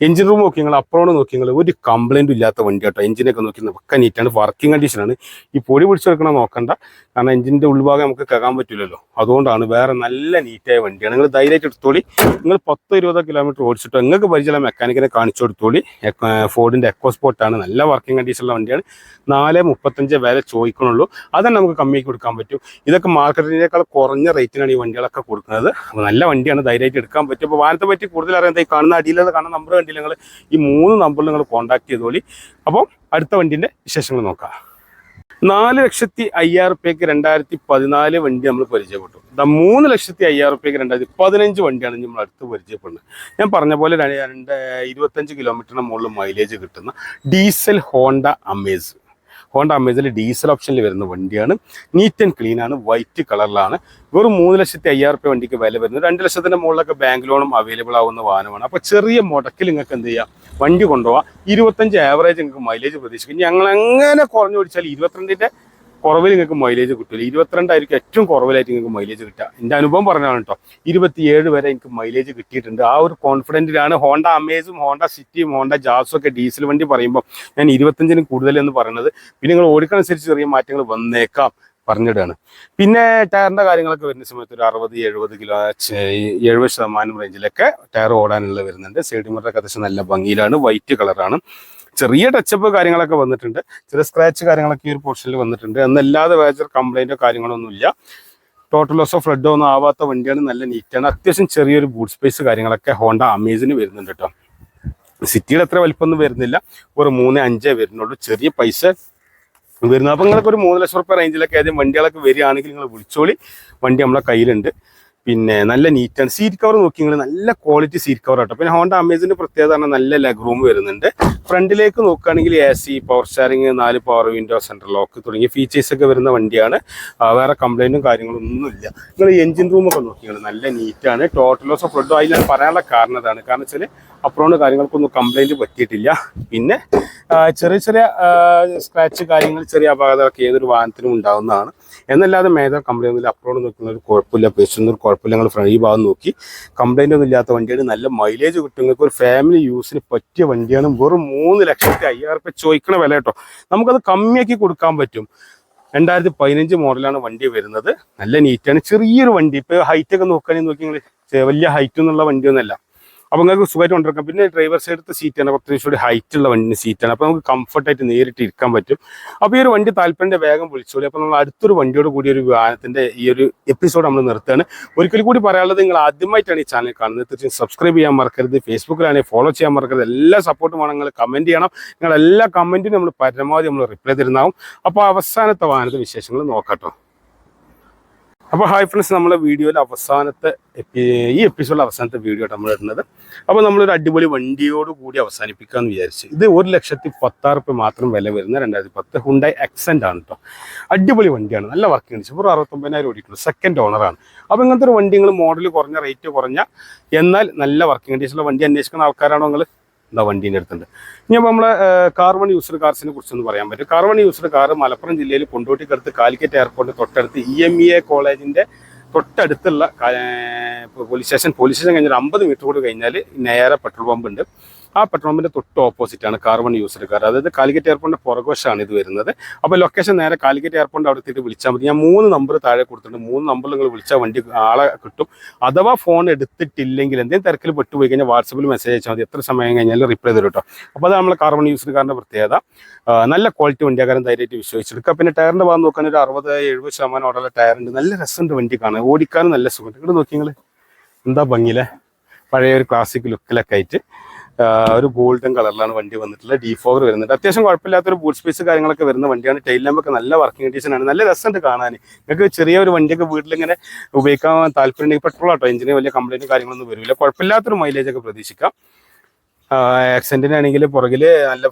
എഞ്ചിൻ റൂം നോക്കി നിങ്ങൾ അപ്രോണ് നോക്കി നിങ്ങൾ ഒരു കംപ്ലൈന്റും ഇല്ലാത്ത വണ്ടി കേട്ടോ എഞ്ചിനൊക്കെ നോക്കി പക്ക നീറ്റാണ് വർക്കിംഗ് കണ്ടീഷനാണ് ഈ പൊടി പിടിച്ച് വെക്കണ നോക്കണ്ട. കാരണം എഞ്ചിന്റെ ഉൾഭാഗം നമുക്ക് കകാൻ പറ്റില്ലല്ലോ. അതുകൊണ്ടാണ് വേറെ നല്ല നീറ്റായ വണ്ടിയാണ്. നിങ്ങൾ ധൈര്യമായിട്ട് എടുത്തോളി. നിങ്ങൾ പത്തോ ഇരുപതോ കിലോമീറ്റർ ഓടിച്ചിട്ടോ നിങ്ങൾക്ക് പരിചയമുള്ള മെക്കാനിക്കിനെ കാണിച്ചു കൊടുത്തോളി. ഫോർഡിന്റെ എക്കോ സ്പോർട്ടാണ് നല്ല വർക്കിംഗ് കണ്ടീഷനുള്ള വണ്ടിയാണ്. നാല് മുപ്പത്തഞ്ച് വില ചോദിക്കണുള്ളൂ. അതന്നെ നമുക്ക് കമ്മിയാക്കി കൊടുക്കാൻ പറ്റും. ഇതൊക്കെ മാർക്കറ്റിനേക്കാൾ കുറഞ്ഞ റേറ്റിനാണ് ഈ വണ്ടികളൊക്കെ കൊടുക്കുന്നത്. അപ്പോൾ നല്ല വണ്ടിയാണ്. ധൈര്യമായിട്ട് എടുക്കാൻ പറ്റും. അപ്പോൾ വാനത്തെ പറ്റി കൂടുതൽ അറിയാൻ കാണുന്ന അടിയിലത് കാണുന്ന നമ്പർ കണ്ടില്ല നിങ്ങൾ ഈ മൂന്ന് നമ്പറിൽ നിങ്ങൾ കോൺടാക്ട് ചെയ്തോളി. അപ്പോൾ അടുത്ത വണ്ടിന്റെ വിശേഷങ്ങൾ നോക്കാം. നാല് ലക്ഷത്തി അയ്യായിരം റുപ്യക്ക് രണ്ടായിരത്തി പതിനാല് വണ്ടി നമ്മൾ പരിചയപ്പെട്ടു. ദാ മൂന്ന് ലക്ഷത്തി അയ്യായിരം റുപ്യക്ക് രണ്ടായിരത്തി പതിനഞ്ച് വണ്ടിയാണ് നമ്മൾ അടുത്ത് പരിചയപ്പെടുന്നത്. ഞാൻ പറഞ്ഞ പോലെ രണ്ട് ഇരുപത്തഞ്ച് കിലോമീറ്ററിന് മുകളിൽ മൈലേജ് കിട്ടുന്ന ഡീസൽ ഹോണ്ട അമേസ്. ഹോണ്ട അമേസിൽ ഡീസൽ ഓപ്ഷനിൽ വരുന്ന വണ്ടിയാണ്. നീറ്റ് ആൻഡ് ക്ലീൻ ആണ്. വൈറ്റ് കളറിലാണ് വെറും മൂന്ന് ലക്ഷത്തി അയ്യായിരം റുപ്യ വണ്ടിക്ക് വില വരുന്നത്. രണ്ട് ലക്ഷത്തിന്റെ മുകളിലൊക്കെ ബാങ്ക് ലോണും അവൈലബിൾ ആവുന്ന വാഹനമാണ്. അപ്പോൾ ചെറിയ മുടക്കിൽ നിങ്ങൾക്ക് എന്ത് ചെയ്യാം? വണ്ടി കൊണ്ടുപോകാം ഇരുപത്തഞ്ച് ആവറേജ് നിങ്ങൾക്ക് മൈലേജ് പ്രതീക്ഷിക്കും. ഞങ്ങൾ എങ്ങനെ കുറഞ്ഞു ഓടിച്ചാൽ ഇരുപത്തിരണ്ടിന്റെ കുറവിൽ നിങ്ങൾക്ക് മൈലേജ് കിട്ടില്ല ഇരുപത്തിരണ്ടായിരിക്കും ഏറ്റവും കുറവിലായിട്ട് നിങ്ങൾക്ക് മൈലേജ് കിട്ടുക. എന്റെ അനുഭവം പറഞ്ഞതാണ് കേട്ടോ. ഇരുപത്തിയേഴ് വരെ എനിക്ക് മൈലേജ് കിട്ടിയിട്ടുണ്ട്. ആ ഒരു കോൺഫിഡന്റിലാണ് ഹോണ്ട അമേസും ഹോണ്ട സിറ്റിയും ഹോണ്ട ജാസും ഒക്കെ ഡീസൽ വണ്ടി പറയുമ്പോൾ ഞാൻ ഇരുപത്തഞ്ചിന് കൂടുതൽ എന്ന് പറയുന്നത്. പിന്നെ നിങ്ങൾ ഓടിക്കനുസരിച്ച് ചെറിയ മാറ്റങ്ങൾ വന്നേക്കാം പറഞ്ഞിടുകയാണ് പിന്നെ ടയറിന്റെ കാര്യങ്ങളൊക്കെ വരുന്ന സമയത്ത് ഒരു അറുപത് എഴുപത് കിലോ എഴുപത് ശതമാനം റേഞ്ചിലൊക്കെ ടയർ ഓടാനുള്ള വരുന്നുണ്ട്. സൈഡ് മിററൊക്കെ അത്യാവശ്യം നല്ല ഭംഗിയിലാണ്. വൈറ്റ് കളറാണ് ചെറിയ ടച്ചപ്പ് കാര്യങ്ങളൊക്കെ വന്നിട്ടുണ്ട്. ചെറിയ സ്ക്രാച്ച് കാര്യങ്ങളൊക്കെ ഈ ഒരു പോർഷനിൽ വന്നിട്ടുണ്ട്. എന്നല്ലാതെ വേജർ കംപ്ലൈന്റോ കാര്യങ്ങളൊന്നുമില്ല. ടോട്ടൽ ലോസ് ഫ്ലഡ് ഒന്നും ആവാത്ത വണ്ടിയാണ്. നല്ല നീറ്റാണ് അത്യാവശ്യം ചെറിയൊരു ബൂട്ട് സ്പേസ് കാര്യങ്ങളൊക്കെ ഹോണ്ട അമേസിന് വരുന്നുണ്ട് കേട്ടോ സിറ്റിയുടെ അത്ര വലിപ്പമൊന്നും വരുന്നില്ല. ഒരു മൂന്ന് അഞ്ചേ വരുന്നുള്ളൂ. ചെറിയ പൈസ വരുന്നത് അപ്പം നിങ്ങൾക്ക് ഒരു മൂന്ന് ലക്ഷം റുപ്യ റേഞ്ചിലൊക്കെ ആദ്യം വണ്ടികളൊക്കെ വരികയാണെങ്കിൽ നിങ്ങൾ വിളിച്ചോളി. വണ്ടി നമ്മളെ കയ്യിലുണ്ട്. പിന്നെ നല്ല നീറ്റാണ് സീറ്റ് കവർ നോക്കിയെങ്കിൽ നല്ല ക്വാളിറ്റി സീറ്റ് കവർ ആട്ടോ. പിന്നെ ഹോണ്ട അമേസിന്റെ പ്രത്യേകത നല്ല ലെഗ് റൂം വരുന്നുണ്ട്. ഫ്രണ്ടിലേക്ക് നോക്കുകയാണെങ്കിൽ എ സി പവർ സ്റ്റാറിങ് നാല് പവർ വിൻഡോ സെൻട്രൽ ലോക്ക് തുടങ്ങിയ ഫീച്ചേഴ്സ് ഒക്കെ വരുന്ന വണ്ടിയാണ്. വേറെ കംപ്ലൈന്റും കാര്യങ്ങളും ഒന്നുമില്ല. നിങ്ങൾ എഞ്ചിൻ റൂമൊക്കെ ഒക്കെ നോക്കിയാണ് നല്ല നീറ്റാണ് ടോട്ടൽ ലോസ് ഓഫ് റെഡ് അതിൽ പറയാനുള്ള കാരണം അതാണ്. കാരണം വെച്ചാൽ അപ്രോണ്ട് കാര്യങ്ങൾക്കൊന്നും കംപ്ലൈന്റ് പറ്റിയിട്ടില്ല. പിന്നെ ചെറിയ ചെറിയ സ്ക്രാച്ച് കാര്യങ്ങൾ ചെറിയ അപകടമൊക്കെ ഏതൊരു വാഹനത്തിനും ഉണ്ടാകുന്നതാണ് എന്നല്ലാതെ മേധ കംപ്ലൈന്റ് ഒന്നുമില്ല. അപ്രോഡ് നോക്കുന്ന ഒരു കുഴപ്പമില്ല ഒരു കുഴപ്പമില്ല. ഞങ്ങൾ ഫ്രണ്ട് ഈ ഭാഗം നോക്കി. കംപ്ലൈന്റ് ഒന്നും ഇല്ലാത്ത വണ്ടിയാണ്. നല്ല മൈലേജ് കിട്ടും. നിങ്ങൾക്ക് ഒരു ഫാമിലി യൂസിന് പറ്റിയ വണ്ടിയാണ്. വെറും മൂന്ന് ലക്ഷത്തി അയ്യായിരം റുപ്യ ചോദിക്കണ വില കേട്ടോ. നമുക്കത് കമ്മിയാക്കി കൊടുക്കാൻ പറ്റും. രണ്ടായിരത്തി പതിനഞ്ച് മോഡലാണ് വണ്ടി വരുന്നത്. നല്ല നീറ്റാണ് ചെറിയൊരു വണ്ടി. ഇപ്പോൾ ഹൈറ്റ് ഒക്കെ നോക്കുകയാണെങ്കിൽ നോക്കി നിങ്ങൾ വലിയ ഹൈറ്റ് എന്നുള്ള വണ്ടിയൊന്നുമല്ല. അപ്പൊ നിങ്ങൾക്ക് സുഖമായിട്ട് കൊണ്ടിരിക്കാം പിന്നെ ഡ്രൈവർ സൈഡത്തെ സീറ്റാണ് കുറച്ച് കൂടി ഹൈറ്റ് ഉള്ള വണ്ടി സീറ്റാണ് അപ്പോൾ നമുക്ക് കംഫർട്ടായിട്ട് നേരിട്ട് ഇരിക്കാൻ പറ്റും. അപ്പോൾ ഈ ഒരു വണ്ടി താല്പര്യം വേഗം വിളിച്ചോളി. അപ്പോൾ നമ്മൾ അടുത്തൊരു വണ്ടിയോട് കൂടി ഒരു വാഹനത്തിന്റെ ഈ ഒരു എപ്പിസോഡ് നമ്മൾ നിർത്തുകയാണ്. ഒരിക്കൽ കൂടി പറയാനുള്ളത് നിങ്ങൾ ആദ്യമായിട്ടാണ് ഈ ചാനൽ കാണുന്നത്. തീർച്ചയായും സബ്സ്ക്രൈബ് ചെയ്യാൻ മറക്കരുത്. ഫേസ്ബുക്കിലാണെങ്കിൽ ഫോളോ ചെയ്യാൻ മറക്കരുത്. എല്ലാ സപ്പോർട്ടും വേണം. നിങ്ങൾ കമന്റ് ചെയ്യണം. നിങ്ങൾ എല്ലാ കമന്റിനും നമ്മൾ പരമാവധി നമ്മൾ റിപ്ലൈ തരുന്നതാവും. അപ്പോൾ അവസാനത്തെ വാഹനത്തെ വിശേഷങ്ങൾ നോക്കാട്ടോ അപ്പോൾ ഹായ് ഫ്രണ്ട്സ് നമ്മളെ വീഡിയോയിൽ അവസാനത്തെ ഈ എപ്പിസോഡിൽ അവസാനത്തെ വീഡിയോ നമ്മൾ ഇടുന്നത്. അപ്പോൾ നമ്മളൊരു അടിപൊളി വണ്ടിയോട് കൂടി അവസാനിപ്പിക്കാമെന്ന് വിചാരിച്ചു ഇത് ഒരു ലക്ഷത്തി പത്താറ് റുപ്യ മാത്രം വില വരുന്ന രണ്ടായിരത്തി പത്ത് ഹുണ്ടായി എക്സെന്റ് ആണ് കേട്ടോ അടിപൊളി വണ്ടിയാണ് നല്ല വർക്ക് കണ്ടീഷൻ ഒരു അറുപത്തൊമ്പതിനായിരം ഓടിയിട്ടുള്ളൂ സെക്കൻഡ് ഓണറാണ് അപ്പോൾ ഇങ്ങനത്തെ ഒരു വണ്ടി നിങ്ങൾ മോഡൽ കുറഞ്ഞ റേറ്റ് കുറഞ്ഞ എന്നാൽ നല്ല വർക്കിംഗ് കണ്ടീഷനുള്ള വണ്ടി അന്വേഷിക്കുന്ന ആൾക്കാരാണോ നിങ്ങൾ എന്താ വണ്ടീന്റെ അടുത്തുണ്ട്. ഇനി അപ്പോൾ നമ്മളെ കാർബൺ യൂസർ കാർസിനെ കുറിച്ചൊന്ന് പറയാൻ പറ്റും. കാർബൺ യൂസർ കാർ മലപ്പുറം ജില്ലയിൽ കൊണ്ടോട്ടിക്കടുത്ത് കാലിക്കറ്റ് എയർപോർട്ടിന് തൊട്ടടുത്ത് ഇ എം ഇ എ കോളേജിന്റെ തൊട്ടടുത്തുള്ള പോലീസ് സ്റ്റേഷൻ പോലീസ് സ്റ്റേഷൻ കഴിഞ്ഞാൽ അമ്പത് മീറ്റർ കൂടി കഴിഞ്ഞാൽ നേരെ പെട്രോൾ പമ്പ് ഉണ്ട്. ആ പെട്രോൾ പമ്പിന്റെ തൊട്ട് ഓപ്പോസിറ്റ് ആണ് കാർബൺ യൂസർ കാർ അതായത് കാലിക്കറ്റ് എയർപോർട്ടിന്റെ പുറകുവശമാണ് ഇത് വരുന്നത്. അപ്പോൾ ലൊക്കേഷൻ നേരെ കാലിക്കറ്റ് എയർപോർട്ടിന്റെ അവിടെ എത്തിയിട്ട് വിളിച്ചാൽ മതി. ഞാൻ മൂന്ന് നമ്പർ താഴെ കൊടുത്തിട്ടുണ്ട്. മൂന്ന് നമ്പറിൽ നിങ്ങൾ വിളിച്ചാൽ വണ്ടി ആളെ കിട്ടും. അഥവാ ഫോൺ എടുത്തിട്ടില്ലെങ്കിൽ എന്തെങ്കിലും തിരക്കിൽ പെട്ടുപോയി കഴിഞ്ഞാൽ വാട്സപ്പിൽ മെസ്സേജ് അയച്ചാൽ മതി. എത്ര സമയം കഴിഞ്ഞാലും റിപ്ലൈ തരും കേട്ടോ. അപ്പോൾ അത് നമ്മൾ കാർബൺ യൂസർ കാറിന്റെ പ്രത്യേകത. നല്ല ക്വാളിറ്റി വണ്ടിയാകാരം ധൈര്യമായിട്ട് വിശ്വസിച്ചെടുക്കുക. പിന്നെ ടയറിന്റെ ഭാഗം നോക്കാൻ ഒരു അറുപത് എഴുപത് ശതമാനം ഓടുള്ള ടയർ ഉണ്ട്. നല്ല രസമുണ്ട് വണ്ടി കാണാൻ. ഓടിക്കാനും നല്ല സുഖമുണ്ട്. ഇവിടെ നോക്കി നിങ്ങൾ എന്താ ഭംഗിയിലെ പഴയ ഒരു ക്ലാസിക് ലുക്കിലൊക്കെ ആയിട്ട്. ഒരു ഗോൾഡൻ കളറിലാണ് വണ്ടി വന്നിട്ടുള്ളത്. ഡി ഫോർ വരുന്നുണ്ട്. അത്യാവശ്യം കുഴപ്പമില്ലാത്തൊരു ബൂട്ട് സ്പേസ് കാര്യങ്ങളൊക്കെ വരുന്ന വണ്ടിയാണ്. ടൈൽ ലാമ്പൊക്കെ നല്ല വർക്കിംഗ് കണ്ടീഷൻ ആണ്. നല്ല രസമുണ്ട് കാണാൻ നിങ്ങൾക്ക് ചെറിയ ഒരു വണ്ടിയൊക്കെ വീട്ടിലിങ്ങനെ ഉപയോഗിക്കാൻ താല്പര്യം പെട്രോൾ ആട്ടോ എഞ്ചിന് വലിയ കംപ്ലൈന്റും കാര്യങ്ങളൊന്നും വരില്ല. കുഴപ്പമില്ലാത്തൊരു മൈലേജൊക്കെ പ്രതീക്ഷിക്കാം. ആണെങ്കിൽ പുറകിൽ നല്ല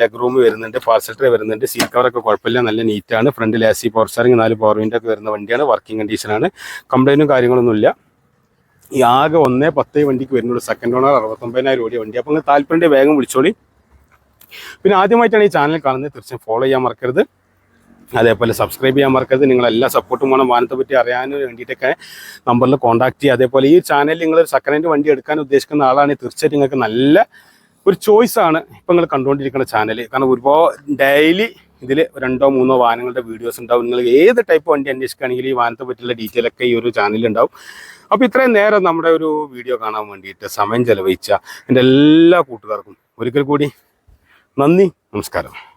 ലെഗ് റൂം വരുന്നുണ്ട്. ഫാസിലിറ്റർ വരുന്നുണ്ട്. സീറ്റ് കവറൊക്കെ കുഴപ്പമില്ല. നല്ല നീറ്റാണ് ഫ്രണ്ടിൽ എ സി പവർ സ്റ്റാറിങ് നാല് പവർ വിൻഡോ ഒക്കെ വരുന്ന വണ്ടിയാണ്. വർക്കിംഗ് കണ്ടീഷനാണ് കംപ്ലൈന്റും കാര്യങ്ങളൊന്നുമില്ല. ഈ ആകെ ഒന്നേ പത്തേ വണ്ടിക്ക് വരുന്നുള്ളൂ സെക്കൻഡ് ഓണർ അറുപത്തൊമ്പതിനായിരം ഓടിയ വണ്ടി. അപ്പോൾ നിങ്ങൾ താല്പര്യം വേഗം വിളിച്ചോളി. പിന്നെ ആദ്യമായിട്ടാണ് ഈ ചാനൽ കാണുന്നത്. തീർച്ചയായും ഫോളോ ചെയ്യാൻ മറക്കരുത്. അതേപോലെ സബ്സ്ക്രൈബ് ചെയ്യാൻ മറക്കരുത്. നിങ്ങളെല്ലാ സപ്പോർട്ടും വേണം. വാഹനത്തെ പറ്റി അറിയാൻ വേണ്ടിയിട്ടൊക്കെ നമ്പറിൽ കോൺടാക്ട് ചെയ്യുക. അതേപോലെ ഈ ചാനലിൽ നിങ്ങൾ സെക്കൻഡ് ഹാൻഡ് വണ്ടി എടുക്കാൻ ഉദ്ദേശിക്കുന്ന ആളാണെങ്കിൽ തീർച്ചയായിട്ടും നിങ്ങൾക്ക് നല്ല ഒരു ചോയ്സ് ആണ് ഇപ്പം നിങ്ങൾ കണ്ടുകൊണ്ടിരിക്കുന്ന ചാനൽ കാരണം ഒരുപാട് ഡെയിലി ഇതിൽ രണ്ടോ മൂന്നോ വാഹനങ്ങളുടെ വീഡിയോസ് ഉണ്ടാവും. നിങ്ങൾ ഏത് ടൈപ്പ് വണ്ടി അന്വേഷിക്കുകയാണെങ്കിൽ ഈ വാഹനത്തെ പറ്റിയുള്ള ഡീറ്റെയിൽ ഒക്കെ ഈ ഒരു ചാനലിൽ ഉണ്ടാവും. അപ്പോൾ ഇത്രയും നേരം നമ്മുടെ ഒരു വീഡിയോ കാണാൻ വേണ്ടിയിട്ട് സമയം ചെലവഴിച്ച എന്റെ എല്ലാ കൂട്ടുകാർക്കും ഒരിക്കൽ കൂടി നന്ദി നമസ്കാരം.